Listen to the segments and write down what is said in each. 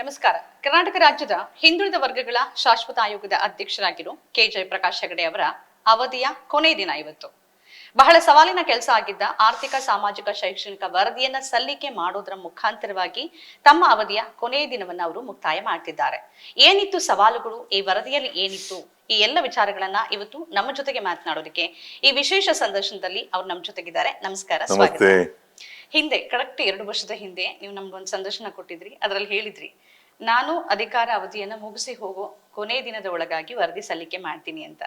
ನಮಸ್ಕಾರ. ಕರ್ನಾಟಕ ರಾಜ್ಯದ ಹಿಂದುಳಿದ ವರ್ಗಗಳ ಶಾಶ್ವತ ಆಯೋಗದ ಅಧ್ಯಕ್ಷರಾಗಿರೋ ಕೆ. ಜಯಪ್ರಕಾಶ್ ಹೆಗಡೆ ಅವರ ಅವಧಿಯ ಕೊನೆ ದಿನ ಇವತ್ತು. ಬಹಳ ಸವಾಲಿನ ಕೆಲಸ ಆಗಿದ್ದ ಆರ್ಥಿಕ ಸಾಮಾಜಿಕ ಶೈಕ್ಷಣಿಕ ವರದಿಯನ್ನ ಸಲ್ಲಿಕೆ ಮಾಡೋದರ ಮುಖಾಂತರವಾಗಿ ತಮ್ಮ ಅವಧಿಯ ಕೊನೆಯ ದಿನವನ್ನ ಅವರು ಮುಕ್ತಾಯ ಮಾಡ್ತಿದ್ದಾರೆ. ಏನಿತ್ತು ಸವಾಲುಗಳು? ಈ ವರದಿಯಲ್ಲಿ ಏನಿತ್ತು? ಈ ಎಲ್ಲ ವಿಚಾರಗಳನ್ನ ಇವತ್ತು ನಮ್ಮ ಜೊತೆಗೆ ಮಾತನಾಡೋದಕ್ಕೆ ಈ ವಿಶೇಷ ಸಂದರ್ಶನದಲ್ಲಿ ಅವರು ನಮ್ಮ ಜೊತೆಗಿದ್ದಾರೆ. ನಮಸ್ಕಾರ ಸ್ವಾಗತ. ಹಿಂದೆ ಕರೆಕ್ಟ್ ಎರಡು ವರ್ಷದ ಹಿಂದೆ ನೀವು ನಮ್ಗೊಂದು ಸಂದರ್ಶನ ಕೊಟ್ಟಿದ್ರಿ, ಅದರಲ್ಲಿ ಹೇಳಿದ್ರಿ, ನಾನು ಅಧಿಕಾರ ಅವಧಿಯನ್ನು ಮುಗಿಸಿ ಹೋಗೋ ಕೊನೆ ದಿನದ ಒಳಗಾಗಿ ವರದಿ ಸಲ್ಲಿಕೆ ಮಾಡ್ತೀನಿ ಅಂತ.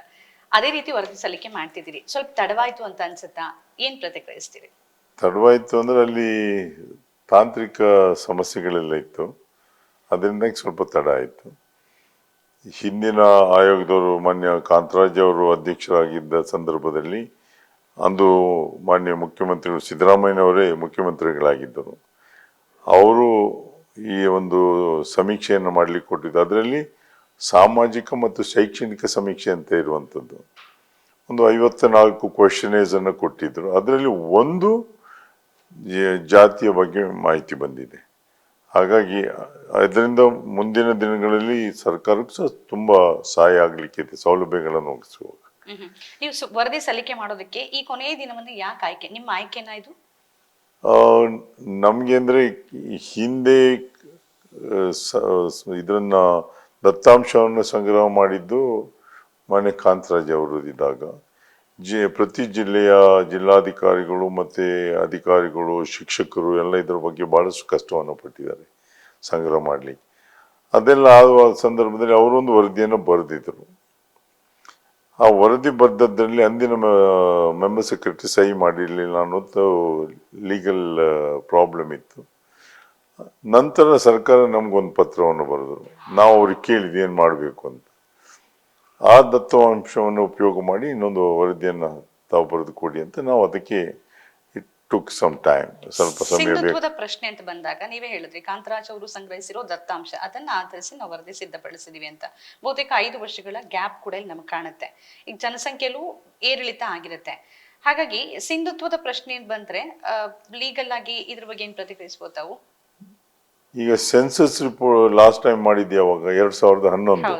ಅದೇ ರೀತಿ ವರದಿ ಸಲ್ಲಿಕೆ ಮಾಡ್ತಿದ್ದೀರಿ. ಸ್ವಲ್ಪ ತಡವಾಯ್ತು ಅಂತ ಅನ್ಸುತ್ತಾ? ಏನ್ ಪ್ರತಿಕ್ರಿಯಿಸ್ತೀರಿ? ತಡವಾಯ್ತು ಅಂದ್ರೆ ಅಲ್ಲಿ ತಾಂತ್ರಿಕ ಸಮಸ್ಯೆಗಳೆಲ್ಲ ಇತ್ತು. ಅದರಿಂದ ಸ್ವಲ್ಪ ತಡ ಆಯಿತು. ಹಿಂದಿನ ಆಯೋಗದವರು ಮಾನ್ಯ ಕಾಂತರಾಜ್ ಅವರು ಅಧ್ಯಕ್ಷರಾಗಿದ್ದ ಸಂದರ್ಭದಲ್ಲಿ ಅಂದು ಮಾನ್ಯ ಮುಖ್ಯಮಂತ್ರಿಗಳು ಸಿದ್ದರಾಮಯ್ಯನವರೇ ಮುಖ್ಯಮಂತ್ರಿಗಳಾಗಿದ್ದರು. ಅವರು ಈ ಒಂದು ಸಮೀಕ್ಷೆಯನ್ನು ಮಾಡಲಿಕ್ಕೆ ಕೊಟ್ಟಿದ್ದು. ಅದರಲ್ಲಿ ಸಾಮಾಜಿಕ ಮತ್ತು ಶೈಕ್ಷಣಿಕ ಸಮೀಕ್ಷೆ ಅಂತ ಇರುವಂಥದ್ದು. ಒಂದು ಐವತ್ತ ನಾಲ್ಕು ಕ್ವಶನೇಸನ್ನು ಅನ್ನು ಕೊಟ್ಟಿದ್ರು ಅದರಲ್ಲಿ ಒಂದು ಜಾತಿಯ ಬಗ್ಗೆ ಮಾಹಿತಿ ಬಂದಿದೆ. ಹಾಗಾಗಿ ಅದರಿಂದ ಮುಂದಿನ ದಿನಗಳಲ್ಲಿ ಸರ್ಕಾರಕ್ಕೂ ಸಹ ತುಂಬ ಸಹಾಯ ಆಗಲಿಕ್ಕಿದೆ, ಸೌಲಭ್ಯಗಳನ್ನು ಹ್ಮ್. ನೀವು ವರದಿ ಸಲ್ಲಿಕೆ ಮಾಡೋದಕ್ಕೆ ಈ ಕೊನೆಯ ದಿನವನ್ನು ಯಾಕೆ ಆಯ್ಕೆ? ನಿಮ್ಮ ಆಯ್ಕೆನ ಇದು? ನಮ್ಗೆ ಅಂದ್ರೆ ಹಿಂದೆ ಇದನ್ನ ದತ್ತಾಂಶವನ್ನು ಸಂಗ್ರಹ ಮಾಡಿದ್ದು ಮಾನ್ಯ ಕಾಂತರಾಜ್ ಅವರು ಇದ್ದಾಗ. ಜಿ, ಪ್ರತಿ ಜಿಲ್ಲೆಯ ಜಿಲ್ಲಾಧಿಕಾರಿಗಳು ಮತ್ತೆ ಅಧಿಕಾರಿಗಳು, ಶಿಕ್ಷಕರು ಎಲ್ಲ ಇದರ ಬಗ್ಗೆ ಭಾಳಷ್ಟು ಕಷ್ಟವನ್ನು ಪಟ್ಟಿದ್ದಾರೆ ಸಂಗ್ರಹ ಮಾಡಲಿಕ್ಕೆ. ಅದೆಲ್ಲ ಆದ ಸಂದರ್ಭದಲ್ಲಿ ಅವರೊಂದು ವರದಿಯನ್ನು ಬರೆದಿದ್ರು. ಆ ವರದಿ ಬರೆದದ್ರಲ್ಲಿ ಅಂದಿನ ಮೆಂಬರ್ ಸೆಕ್ರೆಟರಿ ಸಹಿ ಮಾಡಿರಲಿಲ್ಲ ಅನ್ನೋದು ಲೀಗಲ್ ಪ್ರಾಬ್ಲಮ್ ಇತ್ತು. ನಂತರ ಸರ್ಕಾರ ನಮ್ಗೊಂದು ಪತ್ರವನ್ನು ಬರೆದರು. ನಾವು ಅವ್ರಿಗೆ ಕೇಳಿದ್ವಿ ಏನು ಮಾಡಬೇಕು ಅಂತ. ಆ ದತ್ತಾಂಶವನ್ನು ಉಪಯೋಗ ಮಾಡಿ ಇನ್ನೊಂದು ವರದಿಯನ್ನು ತಾವು ಬರೆದು ಕೊಡಿ ಅಂತ ನಾವು ಅದಕ್ಕೆ ಟುಕ್ ಸಮ್ ಟೈಮ್ ಸ್ವಲ್ಪ ಸಿಂಧುತ್ವದ ಪ್ರಶ್ನೆ ಅಂತ ಬಂದಾಗ ನೀವೇ ಹೇಳಿದ್ರಿ ಕಾಂತರಾಜ್ ಅವರು ಸಂಗ್ರಹಿಸಿರೋ ದತ್ತಾಂಶ ಅದನ್ನ ಆಧರಿಸಿ ನಾವು ವರದಿ ಸಿದ್ಧಪಡಿಸಿದೀವಿ ಅಂತ. ಬಹುತೇಕ ಐದು ವರ್ಷಗಳ ಗ್ಯಾಪ್ ಕೂಡ ಇಲ್ಲಿ ನಮಗೆ ಕಾಣುತ್ತೆ. ಈಗ ಜನಸಂಖ್ಯೆಲೂ ಏರಿಳಿತ ಆಗಿರುತ್ತೆ. ಹಾಗಾಗಿ ಸಿಂಧುತ್ವದ ಪ್ರಶ್ನೆ ಬಂದ್ರೆ ಲೀಗಲ್ ಆಗಿ ಇದ್ರ ಬಗ್ಗೆ ಏನ್ ಪ್ರತಿಕ್ರಿಯಿಸಬಹುದು ತಾವು? ಈಗ ಸೆನ್ಸಸ್ ರಿಪೋರ್ಟ್ ಲಾಸ್ಟ್ ಟೈಮ್ ಮಾಡಿದ್ದೆ ಅವಾಗ ಎರಡ್ ಸಾವಿರದ ಹನ್ನೊಂದು.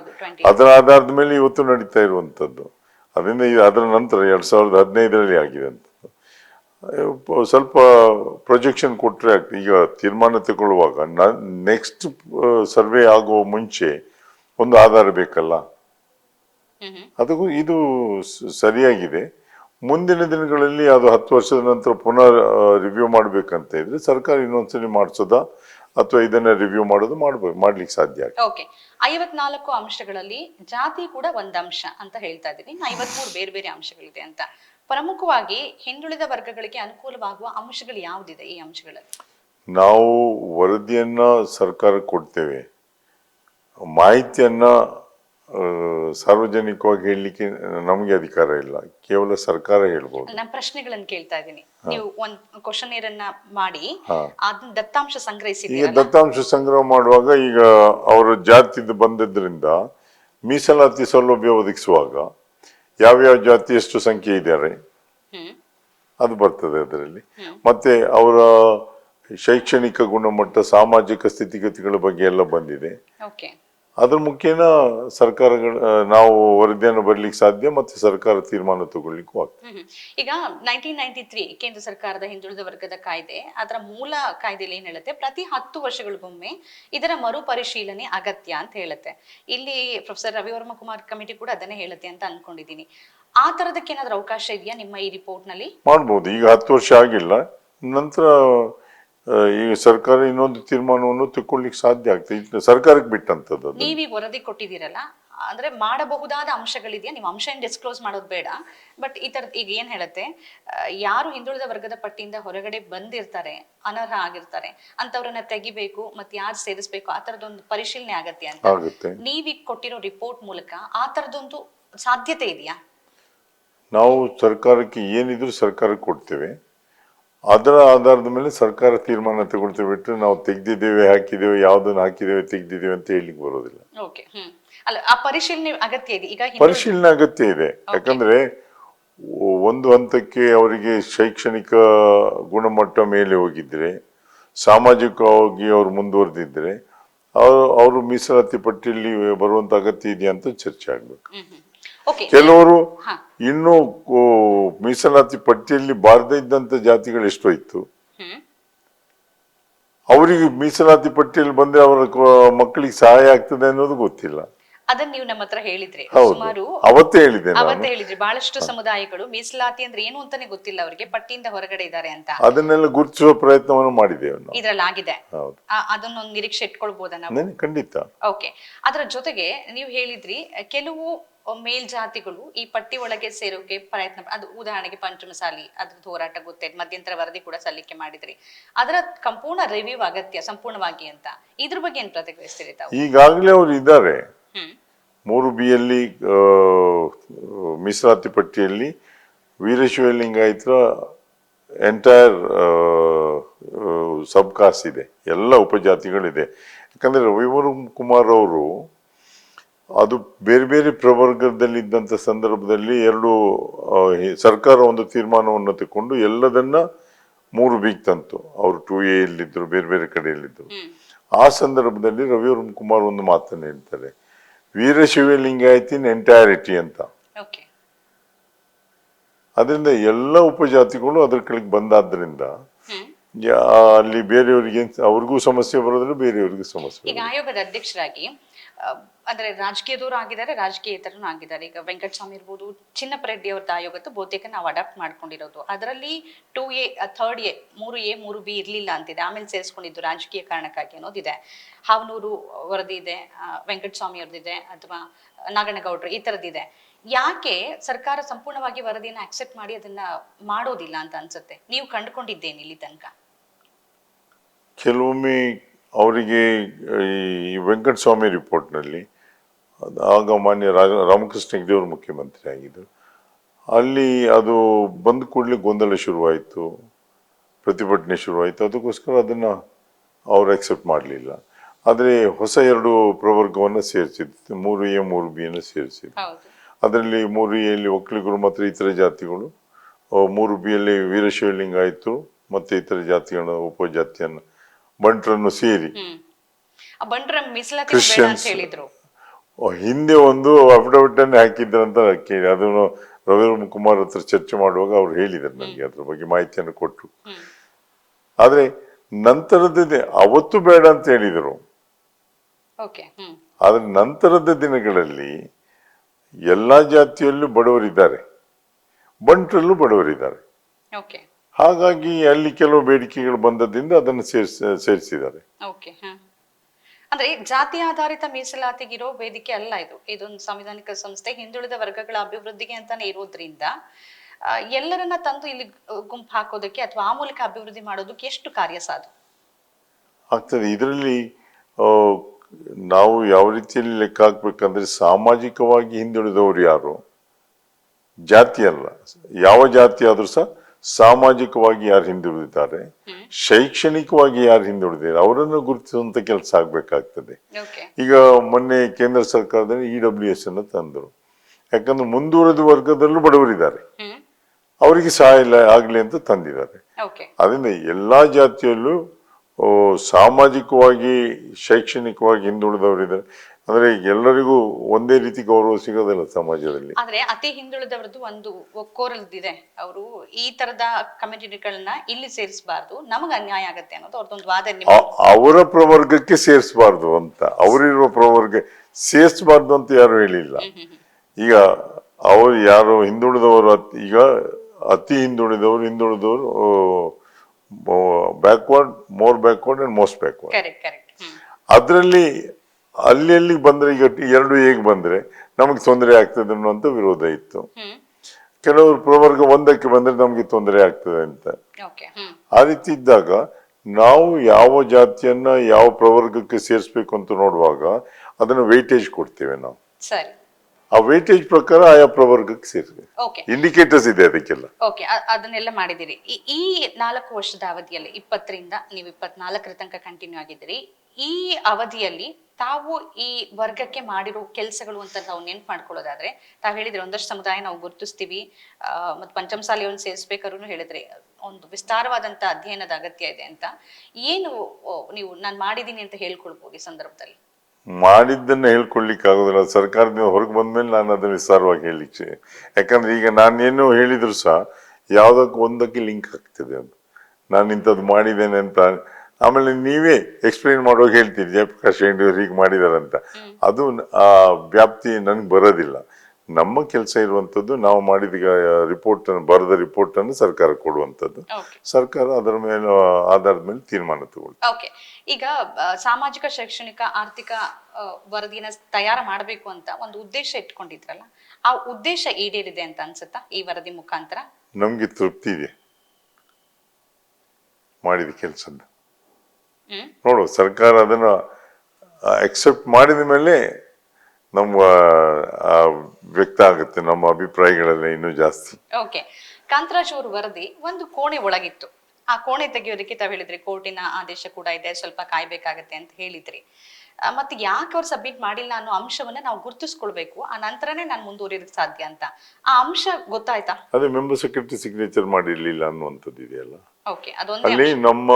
ಅದರ ಆಧಾರದ ಮೇಲೆ ಇವತ್ತು ನಡೀತಾ ಇರುವಂತದ್ದು. ಅದರಿಂದ ಅದರ ನಂತರ ಎರಡ್ ಸಾವಿರದ ಹದಿನೈದರಲ್ಲಿ ಆಗಿದೆ ಅಂತ. ಸ್ವಲ್ಪ ಪ್ರೊಜೆಕ್ಷನ್ ಕೊಟ್ಟರೆ ಆಗ್ತದೆ. ಈಗ ತೀರ್ಮಾನ ತಗೊಳ್ಳುವಾಗ ನೆಕ್ಸ್ಟ್ ಸರ್ವೆ ಆಗುವ ಮುಂಚೆ ಒಂದು ಆಧಾರ ಬೇಕಲ್ಲ? ಅದಕ್ಕೂ ಇದು ಸರಿಯಾಗಿದೆ. ಮುಂದಿನ ದಿನಗಳಲ್ಲಿ ಅದು ಹತ್ತು ವರ್ಷದ ನಂತರ ಪುನಃ ರಿವ್ಯೂ ಮಾಡಬೇಕಂತ ಇದ್ರೆ ಸರ್ಕಾರ ಇನ್ನೊಂದ್ಸಲಿ ಮಾಡಿಸೋದ? ಅಥವಾ ಇದನ್ನ ರಿವ್ಯೂ ಮಾಡೋದು ಮಾಡ್ಬೇಕು ಮಾಡ್ಲಿಕ್ಕೆ ಸಾಧ್ಯ ಓಕೆ ಐವತ್ನಾಲ್ಕು ಅಂಶಗಳಲ್ಲಿ ಜಾತಿ ಕೂಡ ಒಂದ್ ಅಂಶ ಅಂತ ಹೇಳ್ತಾ ಇದ್ದೀನಿ. ಐವತ್ಮೂರು ಬೇರೆ ಬೇರೆ ಅಂಶಗಳಿದೆ ಅಂತ. ಪ್ರಮುಖವಾಗಿ ಹಿಂದುಳಿದ ವರ್ಗಗಳಿಗೆ ಅನುಕೂಲವಾಗುವ ಅಂಶಗಳು ಯಾವುದಿದೆ ಈ ಅಂಶಗಳಲ್ಲಿ? ನಾವು ವರದಿಯನ್ನ ಸರ್ಕಾರ ಕೊಡ್ತೇವೆ. ಮಾಹಿತಿಯನ್ನ ಸಾರ್ವಜನಿಕವಾಗಿ ಹೇಳಲಿಕ್ಕೆ ನಮಗೆ ಅಧಿಕಾರ ಇಲ್ಲ. ಕೇವಲ ಸರ್ಕಾರ ಹೇಳ್ಬೋದು. ನಾನು ಪ್ರಶ್ನೆಗಳನ್ನು ಕೇಳ್ತಾ ಇದ್ದೀನಿ. ನೀವು ಒಂದ್ ಕ್ವಶನ್ ಏರನ್ನ ಮಾಡಿ. ಅದನ್ನ ದತ್ತಾಂಶ ಈಗ ಸಂಗ್ರಹಿಸಿದ್ದೀರಲ್ಲ ದತ್ತಾಂಶ ಸಂಗ್ರಹ ಮಾಡುವಾಗ ಈಗ ಅವರ ಜಾತಿದು ಬಂದದ್ರಿಂದ ಮೀಸಲಾತಿ ಸೌಲಭ್ಯ ಒದಗಿಸುವಾಗ ಯಾವ್ಯಾವ ಜಾತಿ ಎಷ್ಟು ಸಂಖ್ಯೆ ಇದ್ದಾರೆ ಅದು ಬರ್ತದೆ ಅದರಲ್ಲಿ. ಮತ್ತೆ ಅವರ ಶೈಕ್ಷಣಿಕ ಗುಣಮಟ್ಟ ಸಾಮಾಜಿಕ ಸ್ಥಿತಿಗತಿಗಳ ಬಗ್ಗೆ ಎಲ್ಲ ಬಂದಿದೆ. ಅದ್ರ ಮುಖ್ಯನ ಸರ್ಕಾರಗಳ ನಾವು ವರದಿಯನ್ನು ಬರ್ಲಿಕ್ಕೆ ಸಾಧ್ಯ ಮತ್ತೆ ಸರ್ಕಾರ ತೀರ್ಮಾನ ತಗೊಳ್ಲಿಕ್ಕೂ ಆಗ್ತದೆ. ಈಗ ನೈನ್ಟೀನ್ ನೈನ್ಟಿ ತ್ರೀ ಕೇಂದ್ರ ಸರ್ಕಾರದ ಹಿಂದುಳಿದ ವರ್ಗದ ಕಾಯ್ದೆ ಅದರ ಮೂಲ ಕಾಯ್ದೆಯಲ್ಲಿ ಏನ್ ಹೇಳುತ್ತೆ? ಪ್ರತಿ ಹತ್ತು ವರ್ಷಗಳಿಗೊಮ್ಮೆ ಇದರ ಮರುಪರಿಶೀಲನೆ ಅಗತ್ಯ ಅಂತ ಹೇಳುತ್ತೆ. ಇಲ್ಲಿ ಪ್ರೊಫೆಸರ್ ರವಿವರ್ಮ ಕುಮಾರ್ ಕಮಿಟಿ ಕೂಡ ಅದನ್ನೇ ಹೇಳುತ್ತೆ ಅಂತ ಅನ್ಕೊಂಡಿದ್ದೀನಿ. ಆ ತರದಕ್ಕೆ ಏನಾದ್ರೂ ಅವಕಾಶ ಇದೆಯಾ ನಿಮ್ಮ ಈ ರಿಪೋರ್ಟ್ನಲ್ಲಿ ಮಾಡ್ಬೋದು. ಈಗ ಹತ್ತು ವರ್ಷ ಆಗಿಲ್ಲ. ನಂತರ ಈಗ ಸರ್ಕಾರ ಇನ್ನೊಂದು ತೀರ್ಮಾನವನ್ನು ತಿಳ್ಕೊಳ್ಳಿಕ್ಕೆ ಸಾಧ್ಯ ಆಗ್ತದೆ. ಸರ್ಕಾರಕ್ಕೆ ಬಿಟ್ಟಂತದ್ದು ನೀವು ನೀವೀಗ ವರದಿ ಕೊಟ್ಟಿದ್ದೀರಲ್ಲ ಅಂದ್ರೆ ಮಾಡಬಹುದಾದ ಅಂಶಗಳಿದೆಯಾ? ನೀವು ಅಂಶ ಏನು ಡಿಸ್ಕ್ಲೋಸ್ ಮಾಡೋದು ಬೇಡ ಬಟ್ ಈ ತರದ್ ಈಗ ಏನ್ ಹೇಳುತ್ತೆ? ಯಾರು ಹಿಂದುಳಿದ ವರ್ಗದ ಪಟ್ಟಿಯಿಂದ ಹೊರಗಡೆ ಬಂದಿರ್ತಾರೆ ಅನರ್ಹ ಆಗಿರ್ತಾರೆ ಅಂತವ್ರನ್ನ ತೆಗಿಬೇಕು ಮತ್ತೆ ಯಾರು ಸೇರಿಸ್ಬೇಕು ಆ ತರದೊಂದು ಪರಿಶೀಲನೆ ಆಗತ್ತೆ ಅಂತ. ನೀವೀಗ ಕೊಟ್ಟಿರೋ ರಿಪೋರ್ಟ್ ಮೂಲಕ ಆ ತರದೊಂದು ಸಾಧ್ಯತೆ ಇದೆಯಾ? ನಾವು ಸರ್ಕಾರಕ್ಕೆ ಏನಿದ್ರು ಸರ್ಕಾರಕ್ಕೆ ಕೊಡ್ತೇವೆ. ಅದರ ಆಧಾರದ ಮೇಲೆ ಸರ್ಕಾರ ತೀರ್ಮಾನ ತಗೊಳ್ತೇವೆ ಬಿಟ್ಟು ನಾವು ತೆಗ್ದಿದ್ದೇವೆ ಹಾಕಿದ್ದೇವೆ ಯಾವ್ದನ್ನ ಹಾಕಿದ್ದೇವೆ ತೆಗ್ದಿದ್ದೇವೆ ಅಂತ ಹೇಳಲಿಕ್ಕೆ ಬರೋದಿಲ್ಲ. ಪರಿಶೀಲನೆ ಅಗತ್ಯ ಇದೆ? ಈಗ ಪರಿಶೀಲನೆ ಅಗತ್ಯ ಇದೆ. ಯಾಕಂದ್ರೆ ಒಂದು ಹಂತಕ್ಕೆ ಅವರಿಗೆ ಶೈಕ್ಷಣಿಕ ಗುಣಮಟ್ಟ ಮೇಲೆ ಹೋಗಿದ್ರೆ ಸಾಮಾಜಿಕವಾಗಿ ಅವರು ಮುಂದುವರೆದಿದ್ರೆ ಅವರು ಮೀಸಲಾತಿ ಪಟ್ಟಿಯಲ್ಲಿ ಬರುವಂತ ಅಗತ್ಯ ಇದೆಯಾ ಅಂತ ಚರ್ಚೆ ಆಗ್ಬೇಕು. ಕೆಲವರು ಇನ್ನು ಮೀಸಲಾತಿ ಪಟ್ಟಿಯಲ್ಲಿ ಬಾರದೇ ಇದ್ದಂತ ಜಾತಿಗಳು ಎಷ್ಟೋ ಇತ್ತು. ಅವರಿಗೆ ಮೀಸಲಾತಿ ಪಟ್ಟಿಯಲ್ಲಿ ಬಂದ್ರೆ ಅವರ ಮಕ್ಕಳಿಗೆ ಸಹಾಯ ಆಗ್ತದೆ ಅನ್ನೋದು ಗೊತ್ತಿಲ್ಲ. ಅದನ್ನ ನೀವು ನಮ್ಮ ಹತ್ರ ಹೇಳಿದ್ರಿ. ಸುಮಾರು ಅವತ್ತೇ ಹೇಳಿದೆ ಅವತ್ತೇ ಹೇಳಿದ್ರಿ. ಬಹಳಷ್ಟು ಸಮುದಾಯಗಳು ಮೀಸಲಾತಿ ಅಂದ್ರೆ ಏನು ಅಂತಾನೆ ಗೊತ್ತಿಲ್ಲ ಅವರಿಗೆ. ಪಟ್ಟಿಯಿಂದ ಹೊರಗಡೆ ಇದ್ದಾರೆ ಅಂತ. ಅದನ್ನೆಲ್ಲ ಗುರುತಿಸುವ ಪ್ರಯತ್ನವನ್ನು ಮಾಡಿದ್ದೇವೆ ಇದ್ರಲ್ಲಿ ಆಗಿದೆ. ಅದನ್ನೊಂದು ನಿರೀಕ್ಷೆ ಇಟ್ಕೊಳ್ಬಹುದ ನಾವು? ಖಂಡಿತ. ಓಕೆ ಅದರ ಜೊತೆಗೆ ನೀವು ಹೇಳಿದ್ರಿ ಕೆಲವು ಮೇಲ್ಜಾತಿಗಳು ಈ ಪಟ್ಟಿ ಒಳಗೆ ಸೇರೋಕೆ ಪ್ರಯತ್ನ ಅದು ಉದಾಹರಣೆಗೆ ಪಂಚಮಸಾಲಿ ಅದ್ರದ್ದು ಹೋರಾಟ ಗೊತ್ತೇ ಮಧ್ಯಂತರ ವರದಿ ಕೂಡ ಸಲ್ಲಿಕೆ ಮಾಡಿದ್ರಿ. ಅದರ ಸಂಪೂರ್ಣ ರಿವ್ಯೂ ಅಗತ್ಯ ಸಂಪೂರ್ಣವಾಗಿ ಅಂತ. ಇದ್ರ ಬಗ್ಗೆ ಏನ್ ಪ್ರತಿಕ್ರಿಯಿಸ್ತೀರಿ ತಾವು? ಈಗಾಗಲೇ ಅವರು ಇದ್ದಾರೆ. ಮೂರು ಬಿಯಲ್ಲಿ ಆ, ಮೀಸಲಾತಿ ಪಟ್ಟಿಯಲ್ಲಿ ವೀರಶೈವಲಿಂಗಾಯತರ ಎಂಟೈರ್ ಸಬ್ ಕಾಸ್ಟ್ ಇದೆ. ಎಲ್ಲ ಉಪಜಾತಿಗಳಿದೆ. ಯಾಕಂದ್ರೆ ರವಿವರ್ ಕುಮಾರ್ ಅವರು ಅದು ಬೇರೆ ಬೇರೆ ಪ್ರವರ್ಗದಲ್ಲಿ ಇದ್ದಂಥ ಸಂದರ್ಭದಲ್ಲಿ ಎರಡು ಸರ್ಕಾರ ಒಂದು ತೀರ್ಮಾನವನ್ನು ತಗೊಂಡು ಎಲ್ಲದನ್ನ ಮೂರು ವೀಕ್ ತಂತು. ಅವರು ಟೂ ಎ ಯಲ್ಲಿದ್ದರು ಬೇರೆ ಬೇರೆ ಕಡೆಯಲ್ಲಿದ್ದರು ಆ ಸಂದರ್ಭದಲ್ಲಿ ರವಿ ಕುಮಾರ್ ಒಂದು ಮಾತನ್ನು ಹೇಳ್ತಾರೆ. ವೀರಶೈವ ಲಿಂಗಾಯತ್ ಇನ್ ಎಂಟೈರಿಟಿ ಅಂತ. ಅದರಿಂದ ಎಲ್ಲ ಉಪಜಾತಿಗಳು ಅದ್ರ ಕೆಳಗೆ ಬಂದಾದ್ರಿಂದ ಅಲ್ಲಿ ಬೇರೆಯವ್ರಿಗೆ ಅವ್ರಿಗೂ ಸಮಸ್ಯೆ ಬರೋದ್ರೆ ಬೇರೆಯವರಿಗೂ ಸಮಸ್ಯೆ ಈಗ ಆಯೋಗದ ಅಧ್ಯಕ್ಷರಾಗಿ ಅಂದ್ರೆ ರಾಜಕೀಯದವರು ಆಗಿದ್ದಾರೆ ರಾಜಕೀಯೇತರನು ಆಗಿದ್ದಾರೆ. ಈಗ ವೆಂಕಟಸ್ವಾಮಿ ಇರ್ಬೋದು ಚಿನ್ನಪ್ಪರೆಡ್ಡಿ ಅವ್ರದ್ದು ದಾಯೋಗತ್ತು ಬಹುತೇಕ ನಾವು ಅಡಾಪ್ಟ್ ಮಾಡ್ಕೊಂಡಿರೋದು. ಅದರಲ್ಲಿ ಟೂ ಎ ಥರ್ಡ್ ಎ ಮೂರು ಎ ಮೂರು ಬಿ ಇರ್ಲಿಲ್ಲ ಅಂತಿದೆ. ಆಮೇಲೆ ಸೇರಿಸ್ಕೊಂಡಿದ್ದು ರಾಜಕೀಯ ಕಾರಣಕ್ಕಾಗಿ ಅನ್ನೋದಿದೆ. ಹಾವನೂರು ವರದಿ ಇದೆ ವೆಂಕಟಸ್ವಾಮಿ ಅವ್ರದ್ದಿದೆ, ಅಥವಾ ನಾಗಣ್ಣಗೌಡ್ರು ಈ ಥರದ್ದಿದೆ. ಯಾಕೆ ಸರ್ಕಾರ ಸಂಪೂರ್ಣವಾಗಿ ವರದಿಯನ್ನು ಅಕ್ಸೆಪ್ಟ್ ಮಾಡಿ ಅದನ್ನ ಮಾಡೋದಿಲ್ಲ ಅಂತ ಅನ್ಸುತ್ತೆ? ನೀವು ಕಂಡುಕೊಂಡಿದ್ದೇನೆ ಇಲ್ಲಿ ತನಕ. ಕೆಲವೊಮ್ಮೆ ಅವರಿಗೆ ಈ ವೆಂಕಟಸ್ವಾಮಿ ರಿಪೋರ್ಟ್ನಲ್ಲಿ ಆಗ ಮಾನ್ಯ ರಾ- ರಾಮಕೃಷ್ಣ ಹೆಗ್ಡೆಯವರು ಮುಖ್ಯಮಂತ್ರಿ ಆಗಿದ್ದರು. ಅಲ್ಲಿ ಅದು ಬಂದ ಕೂಡಲೇ ಗೊಂದಲ ಶುರುವಾಯಿತು ಪ್ರತಿಭಟನೆ ಶುರುವಾಯಿತು. ಅದಕ್ಕೋಸ್ಕರ ಅದನ್ನು ಅವರು ಅಕ್ಸೆಪ್ಟ್ ಮಾಡಲಿಲ್ಲ. ಆದರೆ ಹೊಸ ಎರಡು ಪ್ರವರ್ಗವನ್ನು ಸೇರಿಸಿದ್ದು ಮೂರು ಎ ಮೂರು ಬಿಯನ್ನು ಸೇರಿಸಿದ್ದು ಅದರಲ್ಲಿ ಮೂರು ಎಲ್ಲಿ ಒಕ್ಕಲಿಗರು ಮತ್ತು ಇತರ ಜಾತಿಗಳು ಮೂರು ಬಿಯಲ್ಲಿ ವೀರಶೈವ ಆಯಿತು ಮತ್ತು ಇತರ ಜಾತಿಗಳ ಉಪಜಾತಿಯನ್ನು ಬಂಟರನ್ನು ಸೇರಿ. ಕ್ರಿಶ್ಚಿಯನ್ಸ್ ಆ ಬಂಟ್ರ ಮೀಸಲಾತಿ ಬೇಡ ಅಂತ Christians. ಹೇಳಿದ್ರು. ಆ, ಹಿಂದೆ ಒಂದು ಅಫಿಡವಿಟ್ ಅನ್ನು ಹಾಕಿದ್ರಂತ ಕೇಳಿ. ಅದನ್ನು ರವೀಂದ್ರ ಕುಮಾರ್ ಹತ್ರ ಚರ್ಚೆ ಮಾಡುವಾಗ ಅವ್ರು ಹೇಳಿದರು ನನಗೆ ಅದ್ರ ಬಗ್ಗೆ ಮಾಹಿತಿಯನ್ನು ಕೊಟ್ಟರು. ಆದರೆ ನಂತರದ ಅವತ್ತು ಬೇಡ ಅಂತ ಹೇಳಿದರು. Okay hmm. ಆದರೆ ನಂತರದ ದಿನಗಳಲ್ಲಿ ಎಲ್ಲಾ ಜಾತಿಯಲ್ಲೂ ಬಡವರಿದ್ದಾರೆ. ಬಂಟರಲ್ಲೂ ಬಡವರಿದ್ದಾರೆ. ಓಕೆ. ಹಾಗಾಗಿ ಅಲ್ಲಿ ಕೆಲವು ಬೇಡಿಕೆಗಳು ಬಂದದ್ದರಿಂದ ಅದನ್ನು ಸೇರಿಸ ಸೇರಿಸಿದ್ದಾರೆ. ಓಕೆ ಹ. ಅಂದ್ರೆ ಜಾತಿ ಆಧಾರಿತ ಮೀಸಲಾತಿಗೆ ಇರೋ ವೇದಿಕೆ ಅಲ್ಲ ಇದು. ಇದೊಂದು ಸಾಂವಿಧಾನಿಕ ಸಂಸ್ಥೆ ಹಿಂದುಳಿದ ವರ್ಗಗಳ ಅಭಿವೃದ್ಧಿಗೆ ಅಂತಾನೆ ಇರೋದ್ರಿಂದ ಎಲ್ಲರನ್ನ ತಂದು ಇಲ್ಲಿ ಗುಂಪು ಹಾಕೋದಕ್ಕೆ ಅಥವಾ ಆ ಮೂಲಕ ಅಭಿವೃದ್ಧಿ ಮಾಡೋದಕ್ಕೆ ಎಷ್ಟು ಕಾರ್ಯ ಸಾಧು ಆಗ್ತದೆ. ಇದರಲ್ಲಿ ನಾವು ಯಾವ ರೀತಿಯಲ್ಲಿ ಲೆಕ್ಕ ಹಾಕ್ಬೇಕಂದ್ರೆ ಸಾಮಾಜಿಕವಾಗಿ ಹಿಂದುಳಿದವರು ಯಾರು? ಜಾತಿ ಅಲ್ಲ. ಯಾವ ಜಾತಿ ಆದ್ರೂ ಸಹ ಸಾಮಾಜಿಕವಾಗಿ ಯಾರು ಹಿಂದುಳಿದಿದ್ದಾರೆ ಶೈಕ್ಷಣಿಕವಾಗಿ ಯಾರು ಹಿಂದುಳಿದಿದ್ದಾರೆ ಅವರನ್ನು ಗುರುತಿಸುವಂತ ಕೆಲಸ ಆಗ್ಬೇಕಾಗ್ತದೆ. ಈಗ ಮೊನ್ನೆ ಕೇಂದ್ರ ಸರ್ಕಾರದಲ್ಲಿ ಇ ಡಬ್ಲ್ಯೂ ಎಸ್ ಅನ್ನು ತಂದರು. ಯಾಕಂದ್ರೆ ಮುಂದುವರೆದ ವರ್ಗದಲ್ಲೂ ಬಡವರಿದ್ದಾರೆ. ಅವರಿಗೆ ಸಹಾಯ ಇಲ್ಲ ಆಗಲಿ ಅಂತ ತಂದಿದ್ದಾರೆ. ಅದರಿಂದ ಎಲ್ಲಾ ಜಾತಿಯಲ್ಲೂ ಸಾಮಾಜಿಕವಾಗಿ ಶೈಕ್ಷಣಿಕವಾಗಿ ಹಿಂದುಳಿದವರಿದ್ದಾರೆ. ಅಂದ್ರೆ ಎಲ್ಲರಿಗೂ ಒಂದೇ ರೀತಿ ಗೌರವ ಸಿಗೋದಿಲ್ಲ ಸಮಾಜದಲ್ಲಿ. ಆದ್ರೆ ಅತಿ ಹಿಂದುಳಿದವರದ್ದು ಒಂದು ಒಕ್ಕೋರಲ್ದಿದೆ ಅವರು ಈ ತರದ ಕಮಿಟಿಗಳನ್ನ ಇಲ್ಲಿ ಸೇರಿಸಬಾರ್ದು ನಮಗ್ ಅನ್ಯಾಯ ಆಗತ್ತೆ ಅನ್ನೋದು ಅವ್ರದ್ದೊಂದು ವಾದ ನಿಮ್ಮ ಅವರ ಪ್ರವರ್ಗಕ್ಕೆ ಸೇರಿಸಬಾರ್ದು ಅಂತ. ಅವರಿರುವ ಪ್ರವರ್ಗ ಸೇರಿಸಬಾರ್ದು ಅಂತ ಯಾರು ಹೇಳಿಲ್ಲ. ಈಗ ಅವರು ಯಾರು ಹಿಂದುಳಿದವರು ಅತ್- ಈಗ ಅತಿ ಹಿಂದುಳಿದವರು ಹಿಂದುಳಿದವರು backward more backward and most backward correct correct hmm. ಅದರಲ್ಲಿ ಅಲ್ಲಿ ಅಲ್ಲಿ ಬಂದ್ರೆ ಈಗ ಎರಡು ಹೇಗೆ ಬಂದ್ರೆ ನಮಗೆ ತೊಂದರೆ ಆಗ್ತದೆ ಅನ್ನುವಂಥ ವಿರೋಧ ಇತ್ತು. ಕೆಲವರು ಪ್ರವರ್ಗ ಒಂದಕ್ಕೆ ಬಂದ್ರೆ ನಮಗೆ ತೊಂದರೆ ಆಗ್ತದೆ ಅಂತ. ಆ ರೀತಿ ಇದ್ದಾಗ ನಾವು ಯಾವ ಜಾತಿಯನ್ನ ಯಾವ ಪ್ರವರ್ಗಕ್ಕೆ ಸೇರಿಸಬೇಕು ಅಂತ ನೋಡುವಾಗ ಅದನ್ನು ವೆಯ್ಟೇಜ್ ಕೊಡ್ತೇವೆ ನಾವು. ಸರಿ. ಆ ವೆಯ್ಟೇಜ್ ಪ್ರಕಾರ ಆಯಾ ಪ್ರವರ್ಗಕ್ಕೆ ಸೇರಿದೆ ಇಂಡಿಕೇಟರ್ಸ್ ಇದೆ ಅದಕ್ಕೆಲ್ಲ. ಓಕೆ ಅದನ್ನೆಲ್ಲ ಮಾಡಿದಿರಿ ಈ- ಈ ನಾಲ್ಕು ವರ್ಷದ ಅವಧಿಯಲ್ಲಿ ಇಪ್ಪತ್ತರಿಂದ ನೀವು ಇಪ್ಪತ್ನಾಲ್ಕರ ತನಕ ಕಂಟಿನ್ಯೂ ಆಗಿದ್ದೀರಿ. ಈ ಅವಧಿಯಲ್ಲಿ ತಾವು ಈ ವರ್ಗಕ್ಕೆ ಮಾಡಿರೋ ಕೆಲಸಗಳು ಅಂತ ನಾವು ನೆನ್ಪು ಮಾಡ್ಕೊಳ್ಳೋದಾದ್ರೆ, ತಾವು ಹೇಳಿದ್ರೆ ಒಂದಷ್ಟು ಸಮುದಾಯ ನಾವು ಗುರುತಿಸ್ತೀವಿ. ಮತ್ತು ಪಂಚಮಸಾಲೆಯನ್ನು ಸೇರಿಸ್ಬೇಕಾದ್ರೂ ಹೇಳಿದ್ರೆ. ಒಂದು ವಿಸ್ತಾರವಾದಂತ ಅಧ್ಯಯನದ ಅಗತ್ಯ ಇದೆ ಅಂತ. ಏನು ನೀವು ನಾನು ಮಾಡಿದ್ದೀನಿ ಅಂತ ಹೇಳ್ಕೊಳ್ಬೋದು ಈ ಸಂದರ್ಭದಲ್ಲಿ? ಮಾಡಿದ್ದನ್ನ ಹೇಳ್ಕೊಳ್ಲಿಕ್ಕೆ ಆಗೋದಿಲ್ಲ. ಸರ್ಕಾರದಿಂದ ಹೊರಗೆ ಬಂದ್ಮೇಲೆ ನಾನು ಅದನ್ನ ವಿಸ್ತಾರವಾಗಿ ಹೇಳಿಕ್ಕೆ ಯಾಕಂದ್ರೆ ಈಗ ನಾನೇನು ಹೇಳಿದ್ರು ಸಹ, ಯಾವುದಕ್ಕೂ ಒಂದಕ್ಕೆ ಲಿಂಕ್ ಆಗ್ತದೆ ಅದು ನಾನು ಇಂಥದ್ದು ಮಾಡಿದ್ದೇನೆ ಅಂತ ಆಮೇಲೆ ನೀವೇ ಎಕ್ಸ್ಪ್ಲೈನ್ ಮಾಡುವಾಗ ಹೇಳ್ತೀರಿ ಜಯಪ್ರಕಾಶ್ ಹೆಂಡಿಯವ್ರು ಹೀಗೆ ಮಾಡಿದಾರಂತ. ಅದು ಆ ವ್ಯಾಪ್ತಿ ನನಗೆ ಬರೋದಿಲ್ಲ. ನಮ್ಮ ಕೆಲಸ ಇರುವಂಥದ್ದು ನಾವು ಮಾಡಿದ ರಿಪೋರ್ಟ್ ಬರೆದ ರಿಪೋರ್ಟ್ ಅನ್ನು ಸರ್ಕಾರ ಕೊಡುವಂಥದ್ದು ಸರ್ಕಾರ ಅದರ ಮೇಲೆ ಆಧಾರದ ಮೇಲೆ ತೀರ್ಮಾನ ತಗೊಳ್ಳುತ್ತೆ ಓಕೆ ಈಗ ಸಾಮಾಜಿಕ ಶೈಕ್ಷಣಿಕ ಆರ್ಥಿಕ ವರದಿನ ತಯಾರು ಮಾಡಬೇಕು ಅಂತ ಒಂದು ಉದ್ದೇಶ ಇಟ್ಕೊಂಡಿದ್ರಲ್ಲ ಆ ಉದ್ದೇಶ ಈಡೇರಿದೆ ಅಂತ ಅನ್ಸುತ್ತಾ ಈ ವರದಿ ಮುಖಾಂತರ? ನಮ್ಗೆ ತೃಪ್ತಿ ಇದೆ ಮಾಡಿದ ಕೆಲಸದ್ದು. ನೋಡು ಸರ್ಕಾರ ಅದನ್ನ ಅಕ್ಸೆಪ್ಟ್ ಮಾಡಿದ ಮೇಲೆ ನಮ್ಮ ವ್ಯಕ್ತ ಆಗುತ್ತೆ ನಮ್ಮ ಅಭಿಪ್ರಾಯಗಳೆಲ್ಲ ಇನ್ನೂ ಜಾಸ್ತಿ. ಓಕೆ ಕಾಂತರಾಜ್ ಅವರು ವರದಿ ಒಂದು ಕೋಣೆ ಒಳಗಿತ್ತು. ಆ ಕೋಣೆ ತೆಗೆಯೋದಕ್ಕೆ ತಾವ್ ಹೇಳಿದ್ರಿ ಕೋರ್ಟಿನ ಆದೇಶ ಕೂಡ ಇದೆ ಸ್ವಲ್ಪ ಕಾಯ್ಬೇಕಾಗತ್ತೆ ಅಂತ ಹೇಳಿದ್ರಿ. ಮತ್ತೆ ಯಾಕೆ ಅವ್ರು ಸಬ್ಮಿಟ್ ಮಾಡಿಲ್ಲ ಅನ್ನೋ ಅಂಶವನ್ನ ನಾವು ಗುರುತಿಸ್ಕೊಳ್ಬೇಕು ಆ ನಂತರನೇ ನಾನು ಮುಂದುವರಿಯೋದಕ್ಕೆ ಸಾಧ್ಯ ಅಂತ. ಆ ಅಂಶ ಗೊತ್ತಾಯ್ತಾ? ಅದೇ ಮೆಂಬರ್ ಸೆಕ್ರೆಟರಿ ಸಿಗ್ನೇಚರ್ ಮಾಡಿರ್ಲಿಲ್ಲ ಅನ್ನುವಂಥದ್ದು ಇದೆಯಲ್ಲ ಅಲ್ಲಿ ನಮ್ಮ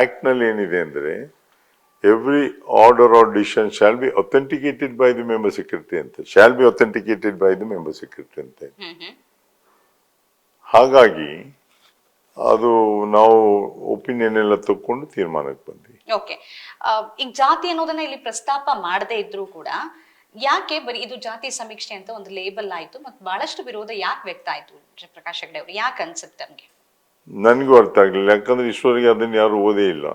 ಆಕ್ಟ್ನಲ್ಲಿ ಏನಿದೆ ಅಂದ್ರೆ every order or decision shall be authenticated by the member secretary ಅಂತ shall be authenticated by the member secretary ಅಂತ. ಹಾಗಾಗಿ ಅದು ನಾವು ಒಪಿನಿಯನ್ ಎಲ್ಲ ತಕೊಂಡು ತೀರ್ಮಾನಕ್ಕೆ ಬಂದ್ವಿ. ಓಕೆ ಈಗ ಜಾತಿ ಅನ್ನೋದನ್ನ ಇಲ್ಲಿ ಪ್ರಸ್ತಾಪ ಮಾಡದೇ ಇದ್ರೂ ಕೂಡ ಯಾಕೆ ಬರೀ ಇದು ಜಾತಿ ಸಮೀಕ್ಷೆ ಅಂತ ಒಂದು ಲೇಬಲ್ ಆಯ್ತು ಮತ್ತೆ ಬಹಳಷ್ಟು ವಿರೋಧ ಯಾಕೆ ವ್ಯಕ್ತ ಆಯ್ತು ಪ್ರಕಾಶ್ ಹೆಗ್ಡೆ ಅವರು? ಯಾಕೆ ಅನ್ಸುತ್ತೆ ನಮ್ಗೆ? ನನಗೂ ಅರ್ಥ ಆಗಲಿಲ್ಲ. ಯಾಕಂದ್ರೆ ಈಶ್ವರಿಗೆ ಅದನ್ನು ಯಾರು ಓದೇ ಇಲ್ಲ.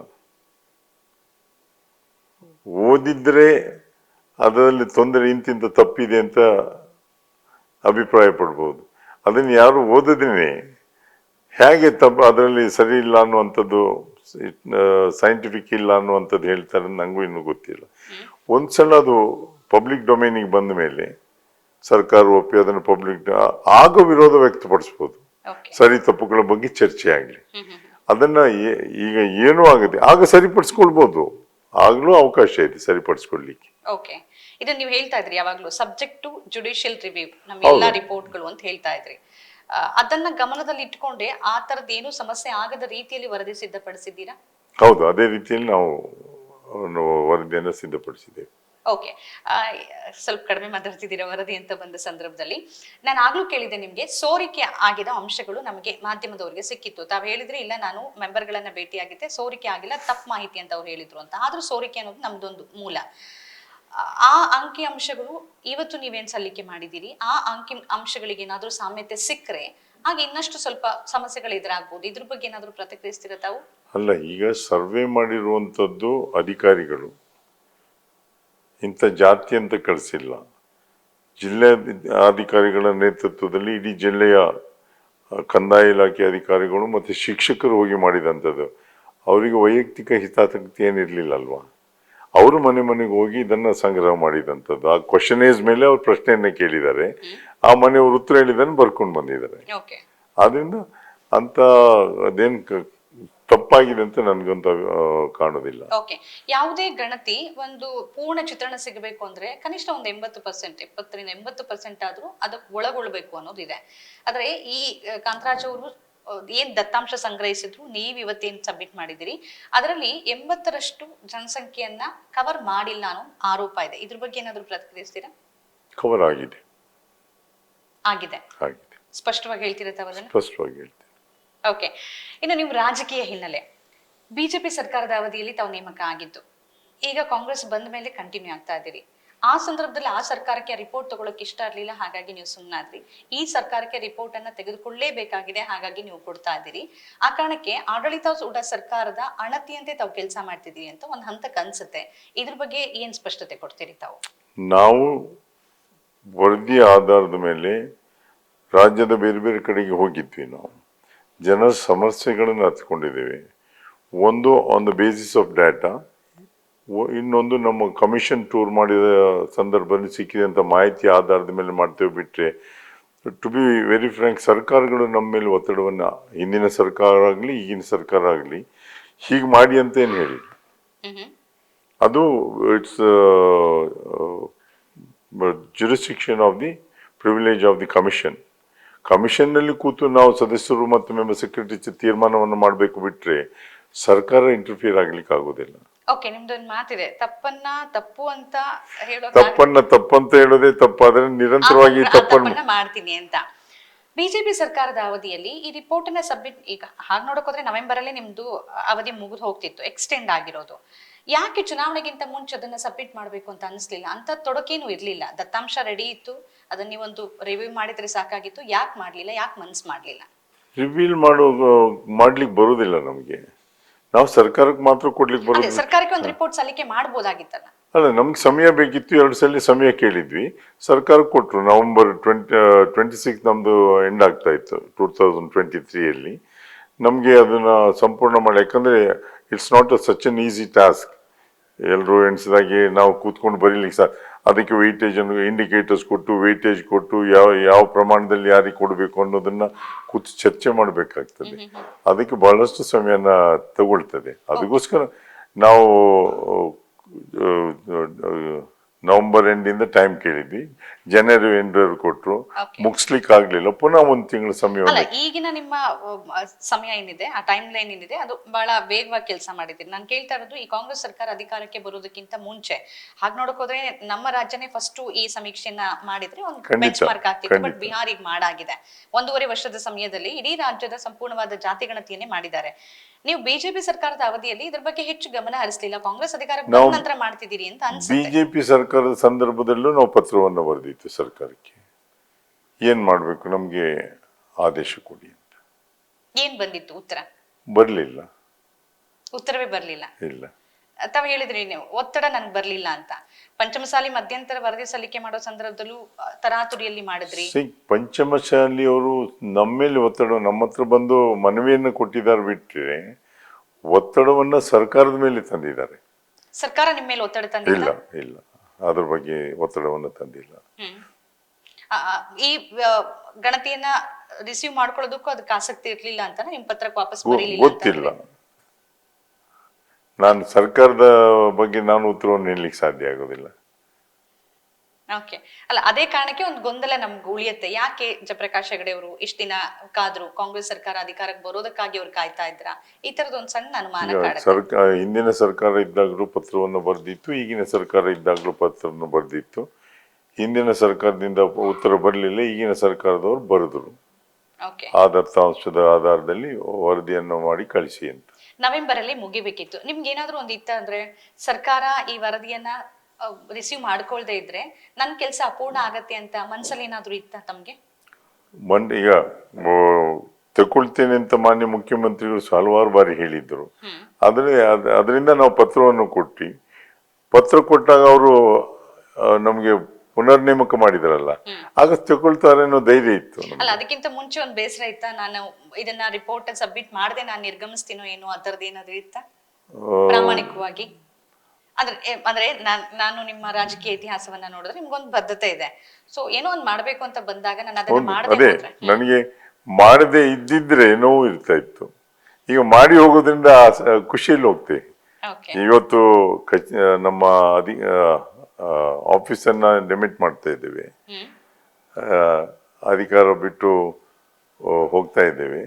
ಓದಿದ್ರೆ ಅದರಲ್ಲಿ ತೊಂದರೆ ಇಂತಿಂತ ತಪ್ಪಿದೆ ಅಂತ ಅಭಿಪ್ರಾಯ ಪಡ್ಬೋದು ಅದನ್ನು ಯಾರು ಓದದೇನೆ ಹೇಗೆ ತಪ್ಪು ಅದರಲ್ಲಿ ಸರಿ ಇಲ್ಲ ಅನ್ನುವಂಥದ್ದು ಸೈಂಟಿಫಿಕ್ ಇಲ್ಲ ಅನ್ನುವಂಥದ್ದು ಹೇಳ್ತಾರೆ ನನಗೂ ಇನ್ನೂ ಗೊತ್ತಿಲ್ಲ. ಒಂದ್ಸಲ ಅದು ಪಬ್ಲಿಕ್ ಡೊಮೇನಿಗೆ ಬಂದ ಮೇಲೆ ಸರ್ಕಾರ ಒಪ್ಪಿ ಅದನ್ನು ಪಬ್ಲಿಕ್ ಆಗ ವಿರೋಧ ವ್ಯಕ್ತಪಡಿಸ್ಬೋದು. ಸರಿ ತಪ್ಪುಗಳ ಬಗ್ಗೆ ಚರ್ಚೆ ಆಗಲಿ. ಅದನ್ನ ಈಗ ಏನೂ ಆಗುತ್ತೆ ಆಗ ಸರಿಪಡಿಸ್ಕೊಳ್ಬೋದು. ಆಗ್ಲೂ ಅವಕಾಶ ಇದೆ ಸರಿಪಡಿಸ್ಕೊಳ್ಲಿಕ್ಕೆ. ಓಕೆ ಇದನ್ನ ನೀವು ಹೇಳ್ತಾ ಇದ್ರಿ ಯಾವಾಗ್ಲೂ ಸಬ್ಜೆಕ್ಟ್ ಟು ಜುಡಿಷಿಯಲ್ ರಿವ್ಯೂ ನಮ್ಮ ಎಲ್ಲಾ ರಿಪೋರ್ಟ್ಗಳು ಅಂತ ಹೇಳ್ತಾ ಇದ್ರಿ. ಅದನ್ನ ಗಮನದಲ್ಲಿ ಇಟ್ಕೊಂಡೆ ಆ ತರದ ಏನು ಸಮಸ್ಯೆ ಆಗದ ರೀತಿಯಲ್ಲಿ ವರದಿ ಸಿದ್ಧಪಡಿಸಿದ್ದೀರಾ? ಹೌದು ಅದೇ ರೀತಿಯಲ್ಲಿ ನಾವು ವರದಿಯನ್ನು ಸಿದ್ಧಪಡಿಸಿದ್ದೇವೆ. ಓಕೆ ಸ್ವಲ್ಪ ಕಡಿಮೆ ಮಾತಾಡ್ತಿದ್ದೀರಾ ವರದಿ ಅಂತ ಬಂದ ಸಂದರ್ಭದಲ್ಲಿ. ನಾನು ಆಗ್ಲೂ ಕೇಳಿದೆ ನಿಮ್ಗೆ, ಸೋರಿಕೆ ಆಗಿದ ಅಂಶಗಳು ನಮಗೆ ಮಾಧ್ಯಮದವರಿಗೆ ಸಿಕ್ಕಿತ್ತು. ತಾವು ಹೇಳಿದ್ರೆ, ಇಲ್ಲ, ನಾನು ಮೆಂಬರ್ಗಳನ್ನ ಭೇಟಿಯಾಗಿದ್ದೆ, ಸೋರಿಕೆ ಆಗಿಲ್ಲ, ತಪ್ಪು ಮಾಹಿತಿ ಅಂತ ಅವ್ರು ಹೇಳಿದ್ರು ಅಂತ. ಆದ್ರೂ ಸೋರಿಕೆ ಅನ್ನೋದು ನಮ್ದೊಂದು ಮೂಲ. ಆ- ಅಂಕಿ ಅಂಶಗಳು ಇವತ್ತು ನೀವೇನ್ ಸಲ್ಲಿಕೆ ಮಾಡಿದ್ದೀರಿ? ಆ ಅಂಕಿ ಅಂಶಗಳಿಗೆ ಏನಾದ್ರೂ ಸಾಮ್ಯತೆ ಸಿಕ್ಕರೆ ಆಗ ಇನ್ನಷ್ಟು ಸ್ವಲ್ಪ ಸಮಸ್ಯೆಗಳು ಎದುರಾಗ್ಬೋದು ಇದ್ರ ಬಗ್ಗೆ ಏನಾದ್ರೂ ಪ್ರತಿಕ್ರಿಯಿಸ್ತೀರಾ ತಾವು? ಅಲ್ಲ, ಈಗ ಸರ್ವೆ ಮಾಡಿರುವಂತದ್ದು ಅಧಿಕಾರಿಗಳು. ಇಂಥ ಜಾತಿ ಅಂತ ಕಳಿಸಿಲ್ಲ. ಜಿಲ್ಲೆ ಅಧಿಕಾರಿಗಳ ನೇತೃತ್ವದಲ್ಲಿ ಇಡೀ ಜಿಲ್ಲೆಯ ಕಂದಾಯ ಇಲಾಖೆ ಅಧಿಕಾರಿಗಳು ಮತ್ತು ಶಿಕ್ಷಕರು ಹೋಗಿ ಮಾಡಿದಂಥದ್ದು. ಅವರಿಗೆ ವೈಯಕ್ತಿಕ ಹಿತಾಸಕ್ತಿ ಏನಿರಲಿಲ್ಲ ಅಲ್ವಾ ಅವರು ಮನೆ ಮನೆಗೆ ಹೋಗಿ ಇದನ್ನು ಸಂಗ್ರಹ ಮಾಡಿದಂಥದ್ದು. ಆ ಕ್ವಶನೇಜ್ ಮೇಲೆ ಅವ್ರು ಪ್ರಶ್ನೆಯನ್ನ ಕೇಳಿದ್ದಾರೆ. ಆ ಮನೆಯವರು ಉತ್ತರ ಹೇಳಿದ್ದನ್ನು ಬರ್ಕೊಂಡು ಬಂದಿದ್ದಾರೆ. ಆದ್ರಿಂದ ಅಂತ ಅದೇನ್ ತಪ್ಪಾಗಿದೆ ಅಂತ ನನ್ಗಂತ ಕಾಣೋದಿಲ್ಲ. ಓಕೆ ಯಾವುದೇ ಗಣತಿ ಒಂದು ಪೂರ್ಣ ಚಿತ್ರಣ ಸಿಗಬೇಕು ಅಂದ್ರೆ ಕನಿಷ್ಠ ಒಂದು ಎಂಬತ್ತು ಪರ್ಸೆಂಟ್ ಎಪ್ಪತ್ತರಿಂದ ಎಂಬತ್ತು ಪರ್ಸೆಂಟ್ ಆದ್ರೂ ಅದಕ್ಕೆ ಒಳಗೊಳ್ಬೇಕು ಅನ್ನೋದಿದೆ ಆದ್ರೆ ಈ ಕಾಂತರಾಜ್ ಅವರು ಏನ್ ದತ್ತಾಂಶ ಸಂಗ್ರಹಿಸಿದ್ರು ನೀವ್ ಇವತ್ತೇನ್ ಸಬ್ಮಿಟ್ ಮಾಡಿದಿರಿ ಅದರಲ್ಲಿ ಎಂಬತ್ತರಷ್ಟು ಜನಸಂಖ್ಯೆಯನ್ನ ಕವರ್ ಮಾಡಿಲ್ಲ ಅನ್ನೋ ಆರೋಪ ಇದೆ. ಇದ್ರ ಬಗ್ಗೆ ಏನಾದ್ರು ಪ್ರತಿಕ್ರಿಯಿಸ್ತೀರಾ? ಕವರ್ ಆಗಿದೆ. ಆಗಿದೆ. ಸ್ಪಷ್ಟವಾಗಿ ಹೇಳ್ತೀರಾ ಸ್ಪಷ್ಟವಾಗಿ ಓಕೆ ಇನ್ನು ನೀವು ರಾಜಕೀಯ ಹಿನ್ನೆಲೆ. ಬಿಜೆಪಿ ಸರ್ಕಾರದ ಅವಧಿಯಲ್ಲಿ ತಾವು ನೇಮಕ ಆಗಿದ್ದು, ಈಗ ಕಾಂಗ್ರೆಸ್ ಬಂದ ಮೇಲೆ ಕಂಟಿನ್ಯೂ ಆಗ್ತಾ ಇದ್ದೀರಿ. ಆ ಸಂದರ್ಭದಲ್ಲಿ ಆ ಸರ್ಕಾರಕ್ಕೆ ರಿಪೋರ್ಟ್ ತಗೊಳಕ್ ಇಷ್ಟ ಇರಲಿಲ್ಲ, ಹಾಗಾಗಿ ನೀವು ಸುಮ್ಮನಾದ್ರಿ ಈ ಸರ್ಕಾರಕ್ಕೆ ರಿಪೋರ್ಟ್ ಅನ್ನ ತೆಗೆದುಕೊಳ್ಳೇಬೇಕಾಗಿದೆ, ಹಾಗಾಗಿ ನೀವು ಕೊಡ್ತಾ ಇದ್ದೀರಿ. ಆ ಕಾರಣಕ್ಕೆ ಆಡಳಿತಾರೂಢ ಸರ್ಕಾರದ ಅಣತಿಯಂತೆ ತಾವು ಕೆಲಸ ಮಾಡ್ತಿದ್ದೀರಿ ಅಂತ ಒಂದು ಹಂತಕ್ಕೆ ಅನ್ಸುತ್ತೆ. ಇದ್ರ ಬಗ್ಗೆ ಏನ್ ಸ್ಪಷ್ಟತೆ ಕೊಡ್ತೀರಿ ತಾವು? ನಾವು ವರದಿ ಆಧಾರದ ಮೇಲೆ ರಾಜ್ಯದ ಬೇರೆ ಬೇರೆ ಕಡೆಗೆ ಹೋಗಿದ್ವಿ ನಾವು. ಜನರ ಸಮಸ್ಯೆಗಳನ್ನು ಹತ್ಕೊಂಡಿದ್ದೀವಿ. ಒಂದು on the basis of data ಇನ್ನೊಂದು ನಮ್ಮ ಕಮಿಷನ್ ಟೂರ್ ಮಾಡಿದ ಸಂದರ್ಭದಲ್ಲಿ ಸಿಕ್ಕಿದಂಥ ಮಾಹಿತಿ ಆಧಾರದ ಮೇಲೆ ಮಾಡ್ತೇವೆ ಬಿಟ್ಟರೆ ಟು ಬಿ ವೆರಿ ಫ್ರ್ಯಾಂಕ್ ಸರ್ಕಾರಗಳು ನಮ್ಮ ಮೇಲೆ ಒತ್ತಡವನ್ನು ಹಿಂದಿನ ಸರ್ಕಾರ ಆಗಲಿ ಈಗಿನ ಸರ್ಕಾರ ಆಗಲಿ ಹೀಗೆ ಮಾಡಿ ಅಂತ ಏನು ಹೇಳಿ. ಅದು it's jurisdiction of the privilege of the commission ಕಮಿಷನ್ನಲ್ಲಿ ಕೂತು ನಾವು ಸದಸ್ಯರು ಮತ್ತು ಮೆಂಬರ್ ಸೆಕ್ರೆಟರಿ ತೀರ್ಮಾನವನ್ನು ಮಾಡಬೇಕು ಬಿಟ್ರೆ ಸರ್ಕಾರ ಇಂಟರ್ಫಿಯರ್ ಆಗ್ಲಿಕ್ಕೆ ಆಗೋದಿಲ್ಲ. ಓಕೆ ನಿಮ್ದೊಂದು ಮಾತಿದೆ. ತಪ್ಪನ್ನ ತಪ್ಪು ಅಂತ ಹೇಳೋ ತಪ್ಪನ್ನ ತಪ್ಪಂತ ಹೇಳೋದೇ ತಪ್ಪಾದ್ರೆ ನಿರಂತರವಾಗಿ ತಪ್ಪನ್ನ ಮಾಡ್ತೀನಿ ಅಂತ. ಬಿಜೆಪಿ ಸರ್ಕಾರದ ಅವಧಿಯಲ್ಲಿ ಈ ರಿಪೋರ್ಟ್ ಅನ್ನ ಸಬ್ಮಿಟ್ ಈಗ ಹಾಗೆ ನೋಡೋಕೋದ್ರೆ ನವೆಂಬರ್ ಅಲ್ಲಿ ನಿಮ್ದು ಅವಧಿ ಮುಗಿದು ಹೋಗ್ತಿತ್ತು ಎಕ್ಸ್ಟೆಂಡ್ ಆಗಿರೋದು. ಯಾಕೆ ಚುನಾವಣೆಗಿಂತ ಮುಂಚೆ ಅದನ್ನ ಸಬ್ಮಿಟ್ ಮಾಡಬೇಕು ಅಂತ ಅನಿಸ್ಲಿಲ್ಲ? ಅಂತ ತೊಡಕೇನು ಇರ್ಲಿಲ್ಲ. ದತ್ತಾಂಶ ರೆಡಿ ಇತ್ತು. ಅದನ್ನ ನೀವೊಂದು ರಿವ್ಯೂ ಮಾಡಿದ್ರೆ ಸಾಕಾಗಿತ್ತು. ಯಾಕೆ ಮಾಡಲಿಲ್ಲ ಯಾಕೆ ಮನ್ಸು ಮಾಡಲಿಲ್ಲ? ರಿವೀಲ್ ಮಾಡೋ ಮಾಡ್ಲಿಕ್ಕೆ ಬರೋದಿಲ್ಲ ನಮಗೆ. ನಾವು ಸರ್ಕಾರಕ್ಕೆ ಮಾತ್ರ ಕೊಡ್ಲಿಕ್ಕೆ ಬರೋದು ಸರ್ಕಾರಕ್ಕೆ ಒಂದು ರಿಪೋರ್ಟ್ ಸಲ್ಲಿಕೆ ಮಾಡ್ಬೋದಾಗಿತ್ತಲ್ಲ. ಅಲ್ಲ ನಮ್ಗೆ ಸಮಯ ಬೇಕಿತ್ತು ಎರಡು ಸಲ ಸಮಯ ಕೇಳಿದ್ವಿ. ಸರ್ಕಾರ ಕೊಟ್ಟರು ನವೆಂಬರ್ ಟ್ವೆಂಟಿ ಟ್ವೆಂಟಿ ಸಿಕ್ಸ್ ನಮ್ಮದು ಎಂಡ್ ಆಗ್ತಾ ಇತ್ತು ಟೂ ತೌಸಂಡ್ ಟ್ವೆಂಟಿ ತ್ರೀಯಲ್ಲಿ ನಮಗೆ ಅದನ್ನ ಸಂಪೂರ್ಣ ಮಾಡಿ ಯಾಕಂದ್ರೆ it's not a such an easy task ಎಲ್ಲರೂ ಎಣಿಸಿದಾಗೆ ನಾವು ಕೂತ್ಕೊಂಡು ಬರೀಲಿಕ್ಕೆ ಸಹ ಅದಕ್ಕೆ ವೆಯ್ಟೇಜ್ ಅನ್ನು ಇಂಡಿಕೇಟರ್ಸ್ ಕೊಟ್ಟು ವೆಯ್ಟೇಜ್ ಕೊಟ್ಟು ಯಾವ ಯಾವ ಪ್ರಮಾಣದಲ್ಲಿ ಯಾರಿಗೆ ಕೊಡಬೇಕು ಅನ್ನೋದನ್ನ ಕೂತು ಚರ್ಚೆ ಮಾಡಬೇಕಾಗ್ತದೆ. ಅದಕ್ಕೆ ಬಹಳಷ್ಟು ಸಮಯನ ತಗೊಳ್ತದೆ. ಅದಕ್ಕೋಸ್ಕರ ನಾವು ನವೆಂಬರ್ ಎಂಡಿಂದ ಟೈಮ್ ಕೇಳಿದ್ವಿ. ಎಂಡರ್ ಕೊಟ್ಟರು Okay. ಮುಗಿಸ್ಲಿಕ್ಕೆ ಆಗ್ಲಿಲ್ಲ ಪುನಃ ಒಂದು ತಿಂಗಳ ಸಮಯ ಈಗಿನ ನಿಮ್ಮ ಸಮಯ ಏನಿದೆ ಆ ಟೈಮ್ ಲೈನ್ ಏನಿದೆ ಅದು ಬಹಳ ವೇಗವಾಗಿ ಕೆಲಸ ಮಾಡಿದ್ದೀರಿ. ನಾನು ಕೇಳ್ತಾ ಇರೋದು ಈ ಕಾಂಗ್ರೆಸ್ ಸರ್ಕಾರ ಅಧಿಕಾರಕ್ಕೆ ಬರೋದಕ್ಕಿಂತ ಮುಂಚೆ ಹಾಗೆ ನೋಡಕ್ ಹೋದ್ರೆ ನಮ್ಮ ರಾಜ್ಯನೇ ಫಸ್ಟ್ ಈ ಸಮೀಕ್ಷೆನ ಮಾಡಿದ್ರೆ ಒಂದು ಬೆಂಚ್ ಮಾರ್ಕ್ ಆಗ್ತಿತ್ತು ಬಟ್. ಬಿಹಾರಿಗೆ ಮಾಡಾಗಿದೆ. ಒಂದೂವರೆ ವರ್ಷದ ಸಮಯದಲ್ಲಿ ಇಡೀ ರಾಜ್ಯದ ಸಂಪೂರ್ಣವಾದ ಜಾತಿ ಗಣತಿಯನ್ನೇ ಮಾಡಿದ್ದಾರೆ. ನೀವು ಬಿಜೆಪಿ ಸರ್ಕಾರದ ಅವಧಿಯಲ್ಲಿ ಇದ್ರ ಬಗ್ಗೆ ಹೆಚ್ಚು ಗಮನ ಹರಿಸಲಿಲ್ಲ ಕಾಂಗ್ರೆಸ್ ಅಧಿಕಾರ ನಂತರ ಮಾಡ್ತಿದ್ದೀರಿ ಅಂತ ಅನ್ಸುತ್ತೆ. ಬಿಜೆಪಿ ಸರ್ಕಾರದ ಸಂದರ್ಭದಲ್ಲೂ ನಾವು ಪತ್ರವನ್ನು ಬರೆದಿತ್ತು ಸರ್ಕಾರಕ್ಕೆ. ಏನ್ ಮಾಡ್ಬೇಕು? ನಮ್ಗೆ ಆದೇಶ ಕೊಡಿ ಅಂತ. ಏನ್ ಬಂದಿತ್ತು ಉತ್ತರ? ಬರ್ಲಿಲ್ಲ. ಉತ್ತರವೇ ಬರ್ಲಿಲ್ಲ. ಇಲ್ಲ. ತಾವು ಹೇಳಿದ್ರಿ ನೀವು ಒತ್ತಡ ನನ್ಗೆ ಬರ್ಲಿಲ್ಲ ಅಂತ. ಪಂಚಮಸಾಲಿ ಮಧ್ಯಂತರ ವರದಿ ಸಲ್ಲಿಕೆ ಮಾಡೋ ಸಂದರ್ಭದಲ್ಲೂ ಆ, ತರಾತುರಿಯಲ್ಲಿ ಮಾಡಿದ್ರಿ. ಸಿ ಪಂಚಮಶಾಲಿ ಅವರು ನಮ್ಮ ಮೇಲೆ ಒತ್ತಡ ನಮ್ಮ ಹತ್ರ ಬಂದು ಮನವಿಯನ್ನು ಕೊಟ್ಟಿದ್ದಾರೆ ಬಿಟ್ಟರೆ ಒತ್ತಡವನ್ನು ಸರ್ಕಾರದ ಮೇಲೆ ತಂದಿದ್ದಾರೆ. ಸರ್ಕಾರ ನಿಮ್ಮ ಮೇಲೆ ಒತ್ತಡ ತಂದಿಲ್ಲ? ಇಲ್ಲ ಇಲ್ಲ. ಅದ್ರ ಬಗ್ಗೆ ಒತ್ತಡವನ್ನು ತಂದಿಲ್ಲ. ಆ, ಆ, ಈ ಆ, ಗಣತಿಯನ್ನ ರಿಸೀವ್ ಮಾಡ್ಕೊಳ್ಳೋದಕ್ಕೂ ಅದಕ್ಕೆ ಆಸಕ್ತಿ ಇರ್ಲಿಲ್ಲ ಅಂತ ನಿಮ್ ಪತ್ರಕ್ಕೆ ವಾಪಸ್ ಗೊ- ಬರೀಲಿಲ್ಲ ಅಂತ ಗೊತ್ತಿಲ್ಲ. ನಾನು ಸರ್ಕಾರದ ಬಗ್ಗೆ ನಾನು ಉತ್ತರವನ್ನು ನೀಡಲಿಕ್ಕೆ ಸಾಧ್ಯ ಆಗೋದಿಲ್ಲ. ಓಕೆ ಅಲ್ಲ ಅದೇ ಕಾರಣಕ್ಕೆ ಒಂದು ಗೊಂದಲ ನಮ್ಗೆ ಉಳಿಯುತ್ತೆ. ಯಾಕೆ ಜಯಪ್ರಕಾಶ್ ಹೆಗಡೆ ಅವರು ಇಷ್ಟ ದಿನ ಕಾದ್ರು ಕಾಂಗ್ರೆಸ್ ಸರ್ಕಾರ ಅಧಿಕಾರಕ್ಕೆ ಬರೋದಕ್ಕಾಗಿ ಅವ್ರು ಕಾಯ್ತಾ ಇದ್ರ? ಈ ತರದ ಒಂದ್ ಸಣ್ಣ ಅನುಮಾನ ಸರ್ಕಾರ ಹಿಂದಿನ ಸರ್ಕಾರ ಇದ್ದಾಗಲೂ ಪತ್ರವನ್ನು ಬರೆದಿತ್ತು ಈಗಿನ ಸರ್ಕಾರ ಇದ್ದಾಗಲೂ ಪತ್ರವನ್ನು ಬರೆದಿತ್ತು. ಹಿಂದಿನ ಸರ್ಕಾರದಿಂದ ಉತ್ತರ ಬರಲಿಲ್ಲ ಈಗಿನ ಸರ್ಕಾರದವರು ಬರೆದರು. ಓಕೆ ಆ ದತ್ತಾಂಶದ ಆಧಾರದಲ್ಲಿ ವರದಿಯನ್ನು ಮಾಡಿ ಕಳಿಸಿ ಅಂತ. ನವೆಂಬರ್ ಅಲ್ಲಿ ಮುಗಿಬೇಕಿತ್ತು. ನಿಮ್ಗೆ ಏನಾದ್ರು ಒಂದು ಇತ್ತ ಅಂದ್ರೆ ಸರ್ಕಾರ ಈ ವರದಿಯನ್ನ ರಿಸೀವ್ ಮಾಡ್ಕೊಳ್ದೇ ಇದ್ರೆ ನನ್ನ ಕೆಲಸ ಅಪೂರ್ಣ ಆಗತ್ತೆ ಅಂತ ಮನಸ್ಸಲ್ಲಿ ಏನಾದರೂ ಇತ್ತ ತಮ್ಗೆ? ಮೊನ್ನೆ ಈಗ ತಗೊಳ್ತೇನೆ ಅಂತ ಮಾನ್ಯ ಮುಖ್ಯಮಂತ್ರಿಗಳು ಹಲವಾರು ಬಾರಿ ಹೇಳಿದ್ರು. ಆದರೆ ಅದರಿಂದ ನಾವು ಪತ್ರವನ್ನು ಕೊಟ್ಟು ಪತ್ರ ಕೊಟ್ಟಾಗ ಅವರು ನಮಗೆ ಪುನರ್ ನೇಮಕ ಮಾಡಿದ್ರಲ್ಲ ಆಗ ತಗೊಳ್ತಾರೆ ಅನ್ನೋ ಧೈರ್ಯ ಇತ್ತು ಅಲ್ಲ ಅದಕ್ಕಿಂತ ಮುಂಚೆ ಒಂದು ಬೇಸರ ಇತ್ತ? ನಾನು ಇದನ್ನ ರಿಪೋರ್ಟ್ ಸಬ್ಮಿಟ್ ಮಾಡದೆ ನಾನು ನಿರ್ಗಮಿಸ್ತೀನೋ ಏನೋ ಆ ಥರದ್ದು ಏನಾದ್ರೂ ಇತ್ತ? ಪ್ರಾಮಾಣಿಕವಾಗಿ? ಅಂದ್ರೆ ಅಂದ್ರೆ ನಾನು ನಿಮ್ಮ ರಾಜಕೀಯ ಇತಿಹಾಸವನ್ನ ನೋಡಿದ್ರೆ ನಿಮ್ಗೊಂದು ಬದ್ಧತೆ ಇದೆ. ಸೊ ಏನೋ ಒಂದ್ ಮಾಡ್ಬೇಕು ಅಂತ ಬಂದಾಗ ನಾನು ಅದನ್ನ ಮಾಡದೆ ಅದೇ ನನಗೆ ಮಾಡದೆ ಇದ್ದಿದ್ರೆ ನೋವು ಇರ್ತಾ ಇತ್ತು. ಈಗ ಮಾಡಿ ಹೋಗೋದ್ರಿಂದ ಖುಷಿಯಲ್ಲಿ ಹೋಗ್ತೇವೆ ಇವತ್ತು ನಮ್ಮ ಅಧಿ ಆಫೀಸನ್ನ ಲಿಮಿಟ್ ಮಾಡ್ತಾ ಇದ್ದೇವೆ. ಅಧಿಕಾರ ಬಿಟ್ಟು ಹೋಗ್ತಾ ಇದ್ದೇವೆ.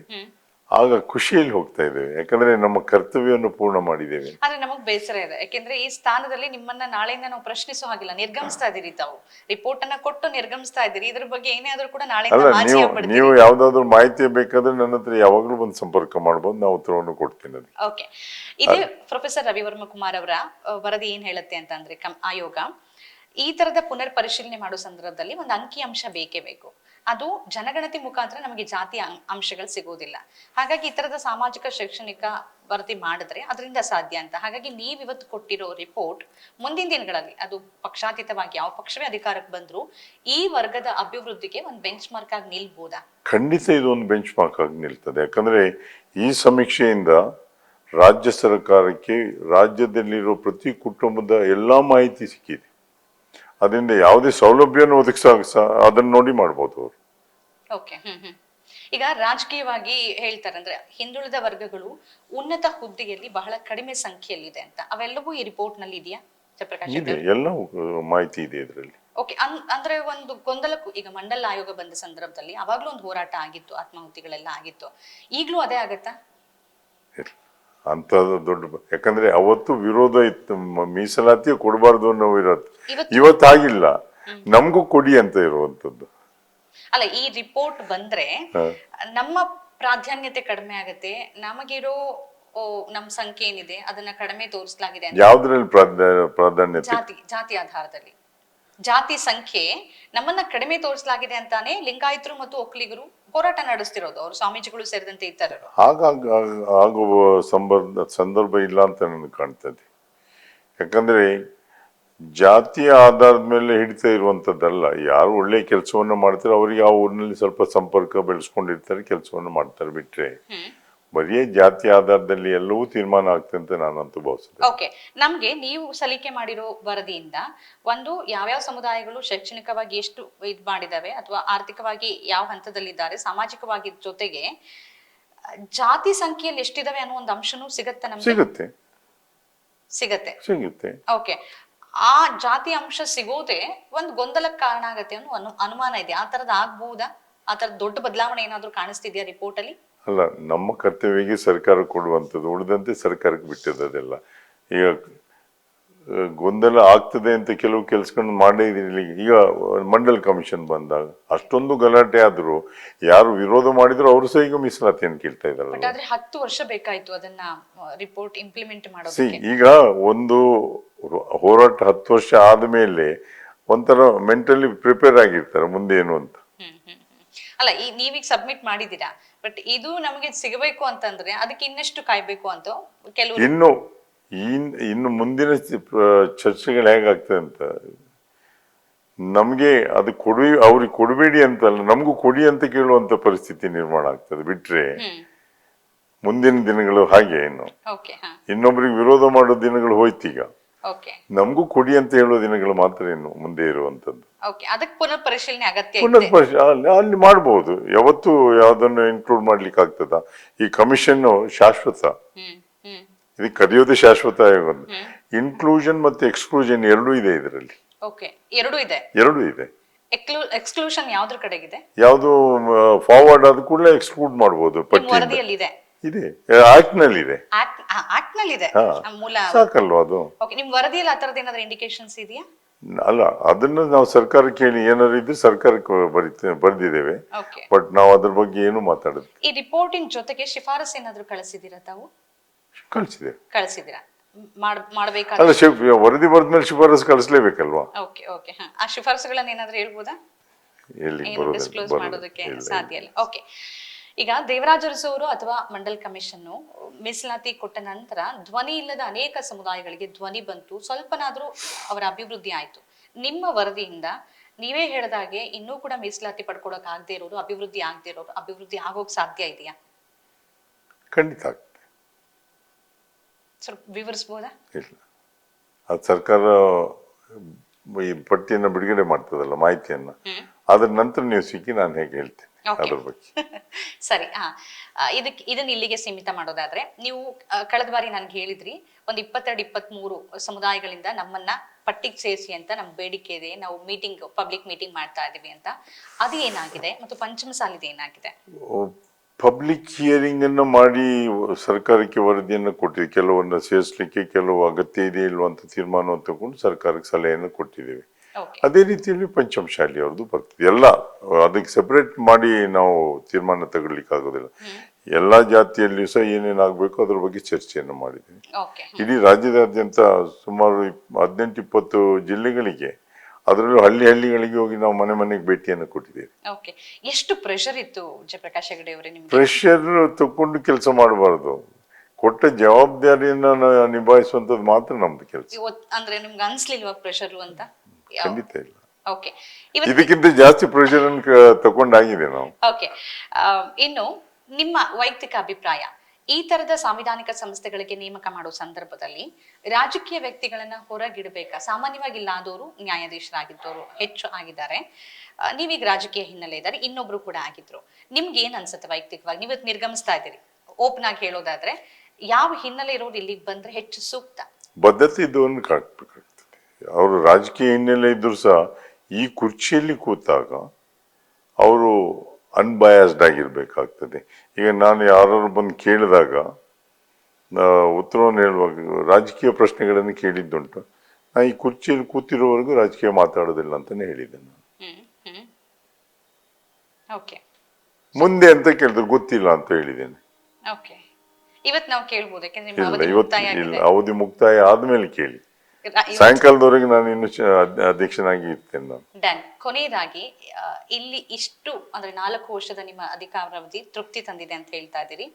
ಆಗ ಖುಷಿಯಲ್ಲಿ ಹೋಗ್ತಾ ಇದ್ದೇವೆ. ಯಾಕಂದ್ರೆ ನಮ್ಮ ಕರ್ತವ್ಯವನ್ನು ಪೂರ್ಣ ಮಾಡಿದ್ದೇವೆ. ಆದ್ರೆ ನಮಗ್ ಬೇಸರ ಇದೆ. ಯಾಕೆಂದ್ರೆ ಈ ಸ್ಥಾನದಲ್ಲಿ ನಿಮ್ಮನ್ನ ನಾಳೆಯಿಂದ ನಾವು ಪ್ರಶ್ನಿಸೋ ಹಾಗಿಲ್ಲ. ನಿರ್ಗಮಿಸ್ತಾ ಇದೀರಿ ತಾವು. ರಿಪೋರ್ಟ್ ಅನ್ನ ಕೊಟ್ಟು ನಿರ್ಗಮಿಸ್ತಾ ಇದೀರಿ ಇದ್ರ ಬಗ್ಗೆ ಏನೇ ಆದ್ರೂ ಕೂಡ ನಾಳೆ ಅಲ್ಲ ನೀವು ಆಗ್ಬಿಡ್ತೀರಿ ನೀವು ಯಾವ್ದಾದ್ರು ಮಾಹಿತಿ ಬೇಕಾದ್ರೆ ನನ್ನ ಹತ್ರ ಯಾವಾಗ್ಲೂ ಬಂದು ಸಂಪರ್ಕ ಮಾಡ್ಬೋದು. ನಾವು ಉತ್ತರವನ್ನು ಕೊಡ್ತೀನಿ ಅದಕ್ಕೆ. ಓಕೆ ಇದೇ ಪ್ರೊಫೆಸರ್ ರವಿವರ್ಮ ಕುಮಾರ್ ಅವರ ವರದಿ ಏನ್ ಹೇಳುತ್ತೆ ಅಂತ ಅಂದ್ರೆ ಕಂ ಆಯೋಗ ಈ ತರದ ಪುನರ್ ಪರಿಶೀಲನೆ ಮಾಡೋ ಸಂದರ್ಭದಲ್ಲಿ ಒಂದು ಅಂಕಿ ಅಂಶ ಬೇಕೇ ಬೇಕು. ಅದು ಜನಗಣತಿ ಮುಖಾಂತರ ನಮಗೆ ಜಾತಿ ಅಂಶಗಳು ಸಿಗೋದಿಲ್ಲ ಹಾಗಾಗಿ ಈ ತರದ ಸಾಮಾಜಿಕ ಶೈಕ್ಷಣಿಕ ವರದಿ ಮಾಡಿದ್ರೆ ಅದರಿಂದ ಸಾಧ್ಯ ಅಂತ. ಹಾಗಾಗಿ ನೀವ್ ಇವತ್ತು ಕೊಟ್ಟಿರೋ ರಿಪೋರ್ಟ್ ಮುಂದಿನ ದಿನಗಳಲ್ಲಿ, ಅದು ಪಕ್ಷಾತೀತವಾಗಿ ಯಾವ ಪಕ್ಷವೇ ಅಧಿಕಾರಕ್ಕೆ ಬಂದ್ರು, ಈ ವರ್ಗದ ಅಭಿವೃದ್ಧಿಗೆ ಒಂದು ಬೆಂಚ್ ಮಾರ್ಕ್ ಆಗಿ ನಿಲ್ಬೋದಾ? ಖಂಡಿತ ಇದು ಒಂದು ಬೆಂಚ್ ಮಾರ್ಕ್ ಆಗಿ ನಿಲ್ತದೆ. ಯಾಕಂದ್ರೆ ಈ ಸಮೀಕ್ಷೆಯಿಂದ ರಾಜ್ಯ ಸರ್ಕಾರಕ್ಕೆ ರಾಜ್ಯದಲ್ಲಿರೋ ಪ್ರತಿ ಕುಟುಂಬದ ಎಲ್ಲ ಮಾಹಿತಿ ಸಿಕ್ಕಿದೆ. ಅದರಿಂದ ಯಾವುದೇ ಸೌಲಭ್ಯವನ್ನು ಒದಗಿಸ ಅದನ್ನ ನೋಡಿ ಮಾಡ್ಬೋದು ಅವರು. ಓಕೆ ಈಗ ರಾಜಕೀಯವಾಗಿ ಹೇಳ್ತಾರೆ ಅಂದ್ರೆ ಹಿಂದುಳಿದ ವರ್ಗಗಳು ಉನ್ನತ ಹುದ್ದೆಯಲ್ಲಿ ಬಹಳ ಕಡಿಮೆ ಸಂಖ್ಯೆಯಲ್ಲಿದೆ ಅಂತ. ಅವೆಲ್ಲವೂ ಈ ರಿಪೋರ್ಟ್ನಲ್ಲಿ ಇದೆಯಾ ಇದೆ ಎಲ್ಲ ಮಾಹಿತಿ ಇದೆ ಇದರಲ್ಲಿ. ಓಕೆ ಅಂದ್ರೆ ಒಂದು ಗೊಂದಲಕ್ಕೂ ಈಗ ಮಂಡಲ ಆಯೋಗ ಬಂದ ಸಂದರ್ಭದಲ್ಲಿ ಅವಾಗ್ಲೂ ಒಂದು ಹೋರಾಟ ಆಗಿತ್ತು ಆತ್ಮಾಹುತಿಗಳೆಲ್ಲ ಆಗಿತ್ತು. ಈಗಲೂ ಅದೇ ಆಗತ್ತಾ? ಅಂತ ದೊಡ್ಡ ಯಾಕಂದ್ರೆ ಅವತ್ತು ವಿರೋಧ ಇತ್ತು ಮೀಸಲಾತಿ ಕೊಡಬಾರ್ದು ಅನ್ನೋ ಇರತ್ತೆ ಇವತ್ತು ಇವತ್ತಾಗಿಲ್ಲ. ನಮಗೂ ಕೊಡಿ ಅಂತ ಇರುವಂತದ್ದು ಅಲ್ಲ ಈ ರಿಪೋರ್ಟ್ ಬಂದ್ರೆ ನಮ್ಮ ಪ್ರಾಧಾನ್ಯತೆ ಕಡಿಮೆ ಆಗತ್ತೆ ನಮಗಿರೋ ನಮ್ ಸಂಖ್ಯೆ ಏನಿದೆ ಅದನ್ನ ಕಡಿಮೆ ತೋರಿಸಲಾಗಿದೆ ಯಾವ್ದ್ರಲ್ಲಿ ಪ್ರಾಧಾನ್ಯ ಪ್ರಾಧಾನ್ಯತೆ? ಜಾತಿ ಜಾತಿ ಆಧಾರದಲ್ಲಿ. ಜಾತಿ ಸಂಖ್ಯೆ ನಮ್ಮನ್ನ ಕಡಿಮೆ ತೋರಿಸಲಾಗಿದೆ ಅಂತಾನೆ ಲಿಂಗಾಯತರು ಮತ್ತು ಒಕ್ಕಲಿಗರು ಹೋರಾಟ ನಡೆಸ್ತಿರೋದು ಅವರು ಸ್ವಾಮೀಜಿಗಳು ಸೇರಿದಂತೆ ಇತರರು. ಹಾಗಾಗಿ ಆಗುವ ಸಂಬಂಧ ಸಂದರ್ಭ ಇಲ್ಲ ಅಂತ ನನಗೆ ಕಾಣ್ತದೆ ಯಾಕಂದ್ರೆ ಜಾತಿಯ ಆಧಾರದ ಮೇಲೆ ಹಿಡಿತಾ ಇರುವಂತದ್ದಲ್ಲ ಯಾರು ಒಳ್ಳೆ ಕೆಲಸವನ್ನು ಮಾಡ್ತಾರೆ ಅವರಿಗೆ ಆ ಊರಿನಲ್ಲಿ ಸ್ವಲ್ಪ ಸಂಪರ್ಕ ಬೆಳೆಸ್ಕೊಂಡಿರ್ತಾರೆ ಕೆಲಸವನ್ನು ಮಾಡ್ತಾರೆ ಬಿಟ್ರೆ. ಬರೀ ಜಾತಿ ಆಧಾರದಲ್ಲಿ ಎಲ್ಲವೂ ತೀರ್ಮಾನ ಆಗ್ತದೆ ಅಂತ ನಾನಂತೂ ಭಾವಿಸ್ತೇನೆ ಓಕೆ ನಮಗೆ ನೀವು ಸಲಿಕೆ ಮಾಡಿರೋ ವರದಿಯಿಂದ ಒಂದು ಯಾವ್ಯಾವ ಸಮುದಾಯಗಳು ಶೈಕ್ಷಣಿಕವಾಗಿ ಎಷ್ಟು ಇದ್ ಮಾಡಿದಾವೆ ಅಥವಾ ಆರ್ಥಿಕವಾಗಿ ಯಾವ ಹಂತದಲ್ಲಿದ್ದಾರೆ ಸಾಮಾಜಿಕವಾಗಿ ಜೊತೆಗೆ ಜಾತಿ ಸಂಖ್ಯೆಯಲ್ಲಿ ಎಷ್ಟಿದಾವೆ ಅನ್ನೋ ಒಂದು ಅಂಶನೂ ಸಿಗತ್ತೆ ನಮ್ಗೆ? ಸಿಗುತ್ತೆ. ಸಿಗತ್ತೆ. ಸಿಗುತ್ತೆ. ಓಕೆ ಆ ಜಾತಿ ಅಂಶ ಸಿಗೋದೇ ಒಂದು ಗೊಂದಲಕ್ಕೆ ಕಾರಣ ಆಗತ್ತೆ ಅನ್ನೋ ಅನು ಅನುಮಾನ ಇದೆ. ಆ ತರದ್ ಆಗ್ಬಹುದಾ ಆ ತರದ್ ದೊಡ್ಡ ಬದಲಾವಣೆ ಏನಾದ್ರೂ ಕಾಣಿಸ್ತಿದ್ಯಾ ರಿಪೋರ್ಟ್ ಅಲ್ಲಿ? ಅಲ್ಲ ನಮ್ಮ ಕರ್ತವ್ಯಗೆ ಸರ್ಕಾರ ಕೊಡುವಂಥದ್ದು ಉಳಿದಂತೆ ಸರ್ಕಾರಕ್ಕೆ ಬಿಟ್ಟಿದ್ದು ಅದೆಲ್ಲ ಈಗ ಗೊಂದಲ ಆಗ್ತದೆ ಅಂತ ಕೆಲವು ಕೆಲಸಗಳನ್ನು ಮಾಡೇ ಇದೀನಿ ಈಗ ಮಂಡಲ್ ಕಮಿಷನ್ ಬಂದಾಗ ಅಷ್ಟೊಂದು ಗಲಾಟೆ ಆದರೂ ಯಾರು ವಿರೋಧ ಮಾಡಿದ್ರು ಅವರು ಸಹ ಈಗ ಮೀಸಲಾತಿಯನ್ನು ಕೇಳ್ತಾ ಇದ್ದಾರೆ ಹತ್ತು ವರ್ಷ ಬೇಕಾಯ್ತು ಅದನ್ನ ರಿಪೋರ್ಟ್ ಇಂಪ್ಲಿಮೆಂಟ್ ಸಿ ಈಗ ಒಂದು ಹೋರಾಟ ಹತ್ತು ವರ್ಷ ಆದ್ಮೇಲೆ ಒಂಥರ ಮೆಂಟಲಿ ಪ್ರಿಪೇರ್ ಆಗಿರ್ತಾರೆ ಮುಂದೆ ಏನು ಅಂತ. ಅಲ್ಲ ಈ ನೀವೀಗ ಸಬ್ಮಿಟ್ ಮಾಡಿದೀರಾ ಬಟ್ ಇದು ನಮಗೆ ಸಿಗಬೇಕು ಅಂತಂದ್ರೆ ಅದಕ್ಕೆ ಇನ್ನಷ್ಟು ಕಾಯ್ಬೇಕು ಅಂತ ಕೆಲವು ಇನ್ನು ಇನ್ ಇನ್ನು ಮುಂದಿನ ಚರ್ಚೆಗಳು ಹೇಗಾಗ್ತದೆ ಅಂತ. ನಮಗೆ ಅದು ಕೊಡಿ ಅವ್ರಿಗೆ ಕೊಡಬೇಡಿ ಅಂತಲ್ಲ ನಮಗೂ ಕೊಡಿ ಅಂತ ಕೇಳುವಂತ ಪರಿಸ್ಥಿತಿ ನಿರ್ಮಾಣ ಆಗ್ತದೆ ಬಿಟ್ರೆ ಮುಂದಿನ ದಿನಗಳು ಹಾಗೆ ಇನ್ನು. ಇನ್ನೊಬ್ರಿಗೆ ವಿರೋಧ ಮಾಡೋ ದಿನಗಳು ಹೋಯ್ತೀಗ. ನಮಗೂ ಕೊಡಿ ಅಂತ ಹೇಳೋ ದಿನಗಳು ಮಾತ್ರ ಇನ್ನು ಮುಂದೆ ಇರುವಂತದ್ದು. ಅದಕ್ಕೆ ಪುನರ್ ಪರಿಶೀಲನೆ ಅಗತ್ಯ ಪುನರ್ ಅಲ್ಲಿ ಮಾಡಬಹುದು ಯಾವತ್ತು ಯಾವ್ದನ್ನು ಇನ್ಕ್ಲೂಡ್ ಮಾಡ್ಲಿಕ್ಕೆ ಆಗ್ತದ. ಈ ಕಮಿಷನ್ ಶಾಶ್ವತ. ಇದಕ್ಕೆ ಕರೆಯೋದು ಶಾಶ್ವತ ಆಗೋದು. ಇನ್ಕ್ಲೂಷನ್ ಮತ್ತೆ ಎಕ್ಸ್ಕ್ಲೂಷನ್ ಎರಡೂ ಇದೆ ಇದರಲ್ಲಿ. ಓಕೆ ಎರಡೂ ಇದೆ? ಎರಡೂ ಇದೆ. ಎಕ್ಸ್ಕ್ಲೂಷನ್ ಯಾವ್ದ್ರ ಕಡೆಗಿದೆ? ಯಾವುದು ಫಾರ್ವರ್ಡ್ ಆದ ಕೂಡಲೇ ಎಕ್ಸ್ಕ್ಲೂಡ್ ಮಾಡಬಹುದು ಪಟ್ಟಿ ಪಟ್ಟಿಯಿಂದ. ಇದೆ. ಇದೆ ಆಕ್ಟ್ನಲ್ಲಿ ಇದೆ ಆಕ್ಟ್ನಲ್ಲಿ ಇದೆ ಸಾಕಲ್ವಾ ಅದು? ನಿಮ್ ವರದಿಯಲ್ಲಿ ಆ ತರದ ಏನಾದ್ರು ಇಂಡಿಕೇಶನ್ಸ್ ಇದೆಯಾ? ಅಲ್ಲ ಅದನ್ನ ನಾವು ಸರ್ಕಾರಕ್ಕೆ ಹೇಳಿ ಏನಾದ್ರು ಇದ್ರೆ ಸರ್ಕಾರಕ್ಕೆ ಬರೀತೆ ಬರ್ದಿದ್ದೇವೆ. ಬಟ್ ನಾವು ಅದ್ರ ಬಗ್ಗೆ ಏನು ಮಾತಾಡುದು ಈ ರಿಪೋರ್ಟಿಂಗ್ ಜೊತೆಗೆ ಶಿಫಾರಸ್ ಏನಾದ್ರು ಕಳಿಸಿದೀರಾ ತಾವು? ಕಳಿಸಿದೆ. ಕಳಿಸಿದೀರಾ ಮಾಡ್ ಮಾಡ್ಬೇಕಾದ ಅಲ್ಲ ಶಿಫ್ ವರದಿ ಬರ್ದ್ಮೇಲೆ ಶಿಫಾರಸ್ ಕಳಿಸ್ಲೇಬೇಕಲ್ವಾ? ಓಕೆ ಓಕೆ ಹಾ. ಆ ಶಿಫಾರಸುಗಳನ್ನ ಏನಾದ್ರು ಹೇಳ್ಬೋದಾ? ಎಲ್ಲಿ ಏನು ಬರೋದಿಲ್ಲ ಡಿಸ್ಕ್ಲೋಸ್. ಮಾಡೋದಕ್ಕೆ ಇಲ್ಲ, ಸಾಧ್ಯ ಇಲ್ಲ. ಓಕೆ ಈಗ ದೇವರಾಜ ಅರಸು ಅಥವಾ ಮಂಡಲ್ ಕಮಿಷನ್ ಮೀಸಲಾತಿ ಕೊಟ್ಟ ನಂತರ ಧ್ವನಿ ಇಲ್ಲದ ಅನೇಕ ಸಮುದಾಯಗಳಿಗೆ ಧ್ವನಿ ಬಂತು ಸ್ವಲ್ಪನಾದ್ರೂ ಅವರ ಅಭಿವೃದ್ಧಿ ಆಯ್ತು. ನಿಮ್ಮ ವರದಿಯಿಂದ ನೀವೇ ಹೇಳಿದಾಗೆ ಇನ್ನೂ ಕೂಡ ಮೀಸಲಾತಿ ಪಡ್ಕೊಳಕ್ ಆಗದೆ ಇರೋರು ಅಭಿವೃದ್ಧಿ ಆಗದೆ ಇರೋರು ಅಭಿವೃದ್ಧಿ ಆಗೋಕ್ ಸಾಧ್ಯ ಇದೆಯಾ? ಖಂಡಿತ ಸ್ವಲ್ಪ ವಿವರಿಸ್ಬೋದಾ? ಇಲ್ಲ. ಅದು ಸರ್ಕಾರ ಈ ಪಟ್ಟಿಯನ್ನು ಬಿಡುಗಡೆ ಮಾಡ್ತದಲ್ಲ ಮಾಹಿತಿಯನ್ನ. ಅದ್ರ ನಂತರ ನೀವು ಸಿಕ್ಕಿ ನಾನು ಹೇಗೆ ಹೇಳ್ತೇನೆ. ಅದ್ರ ಬಗ್ಗೆ. ಸರಿ ಹಾ ಆ, ಇದಕ್ ಇದನ್ನ ಇಲ್ಲಿಗೆ ಸೀಮಿತ ಮಾಡೋದಾದ್ರೆ ನೀವು ಕಳೆದ ಬಾರಿ ನನ್ಗೆ ಹೇಳಿದ್ರಿ ಒಂದು ಇಪ್ಪತ್ತೆರಡು ಇಪ್ಪತ್ತ್ ಮೂರು ಸಮುದಾಯಗಳಿಂದ ನಮ್ಮನ್ನ ಪಟ್ಟಿಗೆ ಸೇರಿಸಿ ಅಂತ ನಮ್ಮ ಬೇಡಿಕೆ ಇದೆ ನಾವು ಮೀಟಿಂಗ್ ಪಬ್ಲಿಕ್ ಮೀಟಿಂಗ್ ಮಾಡ್ತಾ ಇದೀವಿ ಅಂತ. ಅದು ಏನಾಗಿದೆ ಮತ್ತು ಪಂಚಮಸಾಲಿದ ಏನಾಗಿದೆ? ಪಬ್ಲಿಕ್ ಹಿಯರಿಂಗ್ ಅನ್ನು ಮಾಡಿ ಸರ್ಕಾರಕ್ಕೆ ವರದಿಯನ್ನು ಕೊಟ್ಟಿದ್ದೀವಿ ಕೆಲವನ್ನ ಸೇರಿಸಲಿಕ್ಕೆ ಕೆಲವು ಅಗತ್ಯ ಇದೆ ಇಲ್ವಂತ ಅಂತ ತೀರ್ಮಾನವನ್ನು ತಗೊಂಡು ಸರ್ಕಾರಕ್ಕೆ ಸಲಹೆಯನ್ನು ಕೊಟ್ಟಿದ್ದೇವೆ. ಅದೇ ರೀತಿಯಲ್ಲಿ ಪಂಚಮಶಾಲಿ ಅವ್ರದ್ದು ಬರ್ತದೆ. ಎಲ್ಲ ಅದಕ್ಕೆ ಸೆಪರೇಟ್ ಮಾಡಿ ನಾವು ತೀರ್ಮಾನ ತಗೊಳ್ಲಿಕ್ಕೆ ಆಗೋದಿಲ್ಲ ಎಲ್ಲಾ ಜಾತಿಯಲ್ಲಿಯೂ ಸಹ ಏನೇನಾಗಬೇಕು ಅದ್ರ ಬಗ್ಗೆ ಚರ್ಚೆಯನ್ನು ಮಾಡಿದ್ದೀನಿ ಇಡೀ ರಾಜ್ಯದಾದ್ಯಂತ ಸುಮಾರು ಹದಿನೆಂಟು ಇಪ್ಪತ್ತು ಜಿಲ್ಲೆಗಳಿಗೆ ಅದರಲ್ಲೂ ಹಳ್ಳಿ ಹಳ್ಳಿಗಳಿಗೆ ಹೋಗಿ ನಾವು ಮನೆ ಮನೆಗೆ ಭೇಟಿಯನ್ನು ಕೊಟ್ಟಿದ್ದೇವೆ. ಎಷ್ಟು ಪ್ರೆಷರ್ ಇತ್ತು ಜಯಪ್ರಕಾಶ್ ಹೆಗಡೆ ಅವರೇ ಪ್ರೆಷರ್ ತಕೊಂಡು ಕೆಲಸ ಮಾಡಬಾರ್ದು. ಕೊಟ್ಟ ಜವಾಬ್ದಾರಿಯನ್ನ ನಿಭಾಯಿಸುವಂತದ್ದು ಮಾತ್ರ ನಮ್ದು ಕೆಲಸ. ಅಂದ್ರೆ ನಿಮ್ಗೆ ಅನ್ಸ್ಲಿಲ್ವಾ ಪ್ರೆಷರ್ ಅಂತ? ಖಂಡಿತ ಇಲ್ಲ. ಓಕೆ. ಇದಕ್ಕಿಂತ ಜಾಸ್ತಿ ಪ್ರೆಷರ್ ತಗೊಂಡಾಗಿದೆ ನಾವು. ಓಕೆ. ಇನ್ನು ನಿಮ್ಮ ವೈಯಕ್ತಿಕ ಅಭಿಪ್ರಾಯ. ಈ ತರದ ಸಾಂವಿಧಾನಿಕ ಸಂಸ್ಥೆಗಳಿಗೆ ನೇಮಕ ಮಾಡುವ ಸಂದರ್ಭದಲ್ಲಿ ರಾಜಕೀಯ ವ್ಯಕ್ತಿಗಳನ್ನ ಹೊರಗಿಡಬೇಕಾ? ಸಾಮಾನ್ಯವಾಗಿ ಇಲ್ಲಾದವರು ನ್ಯಾಯಾಧೀಶರಾಗಿದ್ದವರು ಹೆಚ್ಚು ಆಗಿದ್ದಾರೆ. ನೀವೀಗ ರಾಜಕೀಯ ಹಿನ್ನೆಲೆ ಇದ್ದಾರೆ ಇನ್ನೊಬ್ರು ಕೂಡ ಆಗಿದ್ರು. ನಿಮ್ಗೆ ಏನ್ ಅನ್ಸುತ್ತೆ ವೈಯಕ್ತಿಕವಾಗಿ? ನೀವ್ ನಿರ್ಗಮಿಸ್ತಾ ಇದ್ದೀರಿ. ಓಪನ್ ಆಗಿ ಹೇಳೋದಾದ್ರೆ ಯಾವ ಹಿನ್ನೆಲೆ ಇರೋರು ಇಲ್ಲಿಗೆ ಬಂದ್ರೆ ಹೆಚ್ಚು ಸೂಕ್ತ? ಬದ್ಧತೆ ಇದ್ದವನ್ನ ಅವರು ರಾಜಕೀಯ ಹಿನ್ನೆಲೆ ಇದ್ದರೂ ಸಹ ಈ ಕುರ್ಚಿಯಲ್ಲಿ ಕೂತಾಗ ಅವರು ಅನ್ಬಯಾಸ್ಡ್ ಆಗಿರ್ಬೇಕಾಗ್ತದೆ. ಈಗ ನಾನು ಯಾರು ಬಂದು ಕೇಳಿದಾಗ ಉತ್ತರವನ್ನು ಹೇಳುವಾಗ ರಾಜಕೀಯ ಪ್ರಶ್ನೆಗಳನ್ನು ಕೇಳಿದ್ದುಂಟು. ನಾ ಈ ಕುರ್ಚಿಯಲ್ಲಿ ಕೂತಿರೋವರೆಗೂ ರಾಜಕೀಯ ಮಾತಾಡೋದಿಲ್ಲ ಅಂತಾನೆ ನಾನು. ಓಕೆ ಮುಂದೆ ಅಂತ ಕೇಳಿದ್ರು ಗೊತ್ತಿಲ್ಲ ಅಂತ ಹೇಳಿದ್ದೇನೆ. ಓಕೆ ಇವತ್ತು ನಾವು ಕೇಳಬಹುದು ಯಾಕಂದ್ರೆ ನಿಮ್ಮ ಇಲ್ಲ ಅವಧಿ ಇವತ್ತು ಮುಕ್ತಾಯ ಆದ್ಮೇಲೆ ಕೇಳಿ. ಸಾಯಂಕಾಲದವರೆಗೆ ನಾನು ಇನ್ನು ಅಧ್ಯಕ್ಷನಾಗಿ ಇರ್ತೇನೆ ನಾನು. ಡನ್ ಕೊನೆಯದಾಗಿ ಇಲ್ಲಿ ಇಷ್ಟು ಅಂದ್ರೆ ನಾಲ್ಕು ವರ್ಷದ ನಿಮ್ಮ ಅಧಿಕಾರಾವಧಿ ತೃಪ್ತಿ ತಂದಿದೆ ಅಂತ ಹೇಳ್ತಾ ಇದ್ದೀರಿ.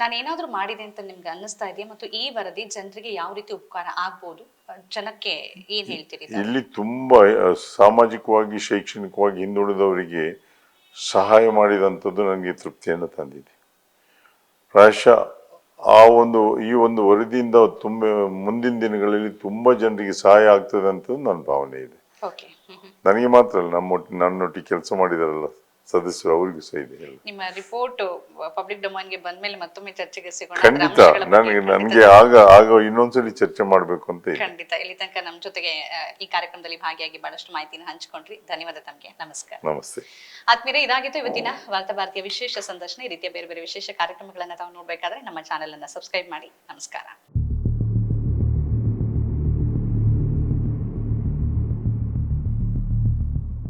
ನಾನು ಏನಾದರೂ ಮಾಡಿದೆ ಅಂತ ನಿಮ್ಗೆ ಅನ್ನಿಸ್ತಾ ಇದೆಯಾ? ಮತ್ತು ಈ ವರದಿ ಜನರಿಗೆ ಯಾವ ರೀತಿ ಉಪಕಾರ ಆಗ್ಬೋದು? ಜನಕ್ಕೆ ಏನ್ ಹೇಳ್ತೀರಿ? ಇಲ್ಲಿ ತುಂಬಾ ಸಾಮಾಜಿಕವಾಗಿ ಶೈಕ್ಷಣಿಕವಾಗಿ ಹಿಂದುಳಿದವರಿಗೆ ಸಹಾಯ ಮಾಡಿದಂಥದ್ದು ನನಗೆ ತೃಪ್ತಿಯನ್ನು ತಂದಿದೆ. ಪ್ರಾಯಶಃ ಆ ಒಂದು ಈ ಒಂದು ವರದಿಯಿಂದ ತುಂಬ ಮುಂದಿನ ದಿನಗಳಲ್ಲಿ ತುಂಬಾ ಜನರಿಗೆ ಸಹಾಯ ಆಗ್ತದೆ ಅಂತ ನನ್ನ ಭಾವನೆ ಇದೆ. ನನಗೆ ಮಾತ್ರ ಅಲ್ಲ ನಮ್ಮ ನನ್ನೊಟ್ಟಿಗೆ ಕೆಲಸ ಮಾಡಿದಾರಲ್ಲ. ಸದಸ್ಯರು ಅವರಿಗೂ ಸಹ ಇದೆ ಎಲ್ಲ ನಿಮ್ಮ ರಿಪೋರ್ಟ್ ಪಬ್ಲಿಕ್ ಡೊಮೈನ್ಗೆ ಬಂದ್ಮೇಲೆ ಮತ್ತೊಮ್ಮೆ ಚರ್ಚೆಗೆ ಸಿಗೋಣ. ಅದ್ರ ಖಂಡಿತ ಅಂಶಗಳ ನನಗೆ ನನಗೆ ಆಗ ಆಗ ಇನ್ನೊಂದ್ಸಲಿ ಚರ್ಚೆ ಮಾಡಬೇಕು ಅಂತ ಇದೆ ಖಂಡಿತ. ಇಲ್ಲಿ ತನಕ ನಮ್ಮ ಜೊತೆಗೆ ಆ, ಈ ಕಾರ್ಯಕ್ರಮದಲ್ಲಿ ಭಾಗಿಯಾಗಿ ಬಹಳಷ್ಟು ಮಾಹಿತಿನ ಹಂಚಿಕೊಂಡ್ರಿ. ಧನ್ಯವಾದ ತಮಗೆ. ನಮಸ್ಕಾರ. ನಮಸ್ತೆ. ಆತ್ಮೀರ ಇದಾಗಿತ್ತು ಇವತ್ತಿನ ವಾರ್ತಾ ಭಾರತೀಯ ವಿಶೇಷ ಸಂದರ್ಶನ. ಈ ರೀತಿಯ ಬೇರೆ ಬೇರೆ ವಿಶೇಷ ಕಾರ್ಯಕ್ರಮಗಳನ್ನ ತಾವು ನೋಡ್ಬೇಕಾದ್ರೆ ನಮ್ಮ ಚಾನೆಲ್ ಅನ್ನ ಸಬ್ಸ್ಕ್ರೈಬ್ ಮಾಡಿ. ನಮಸ್ಕಾರ.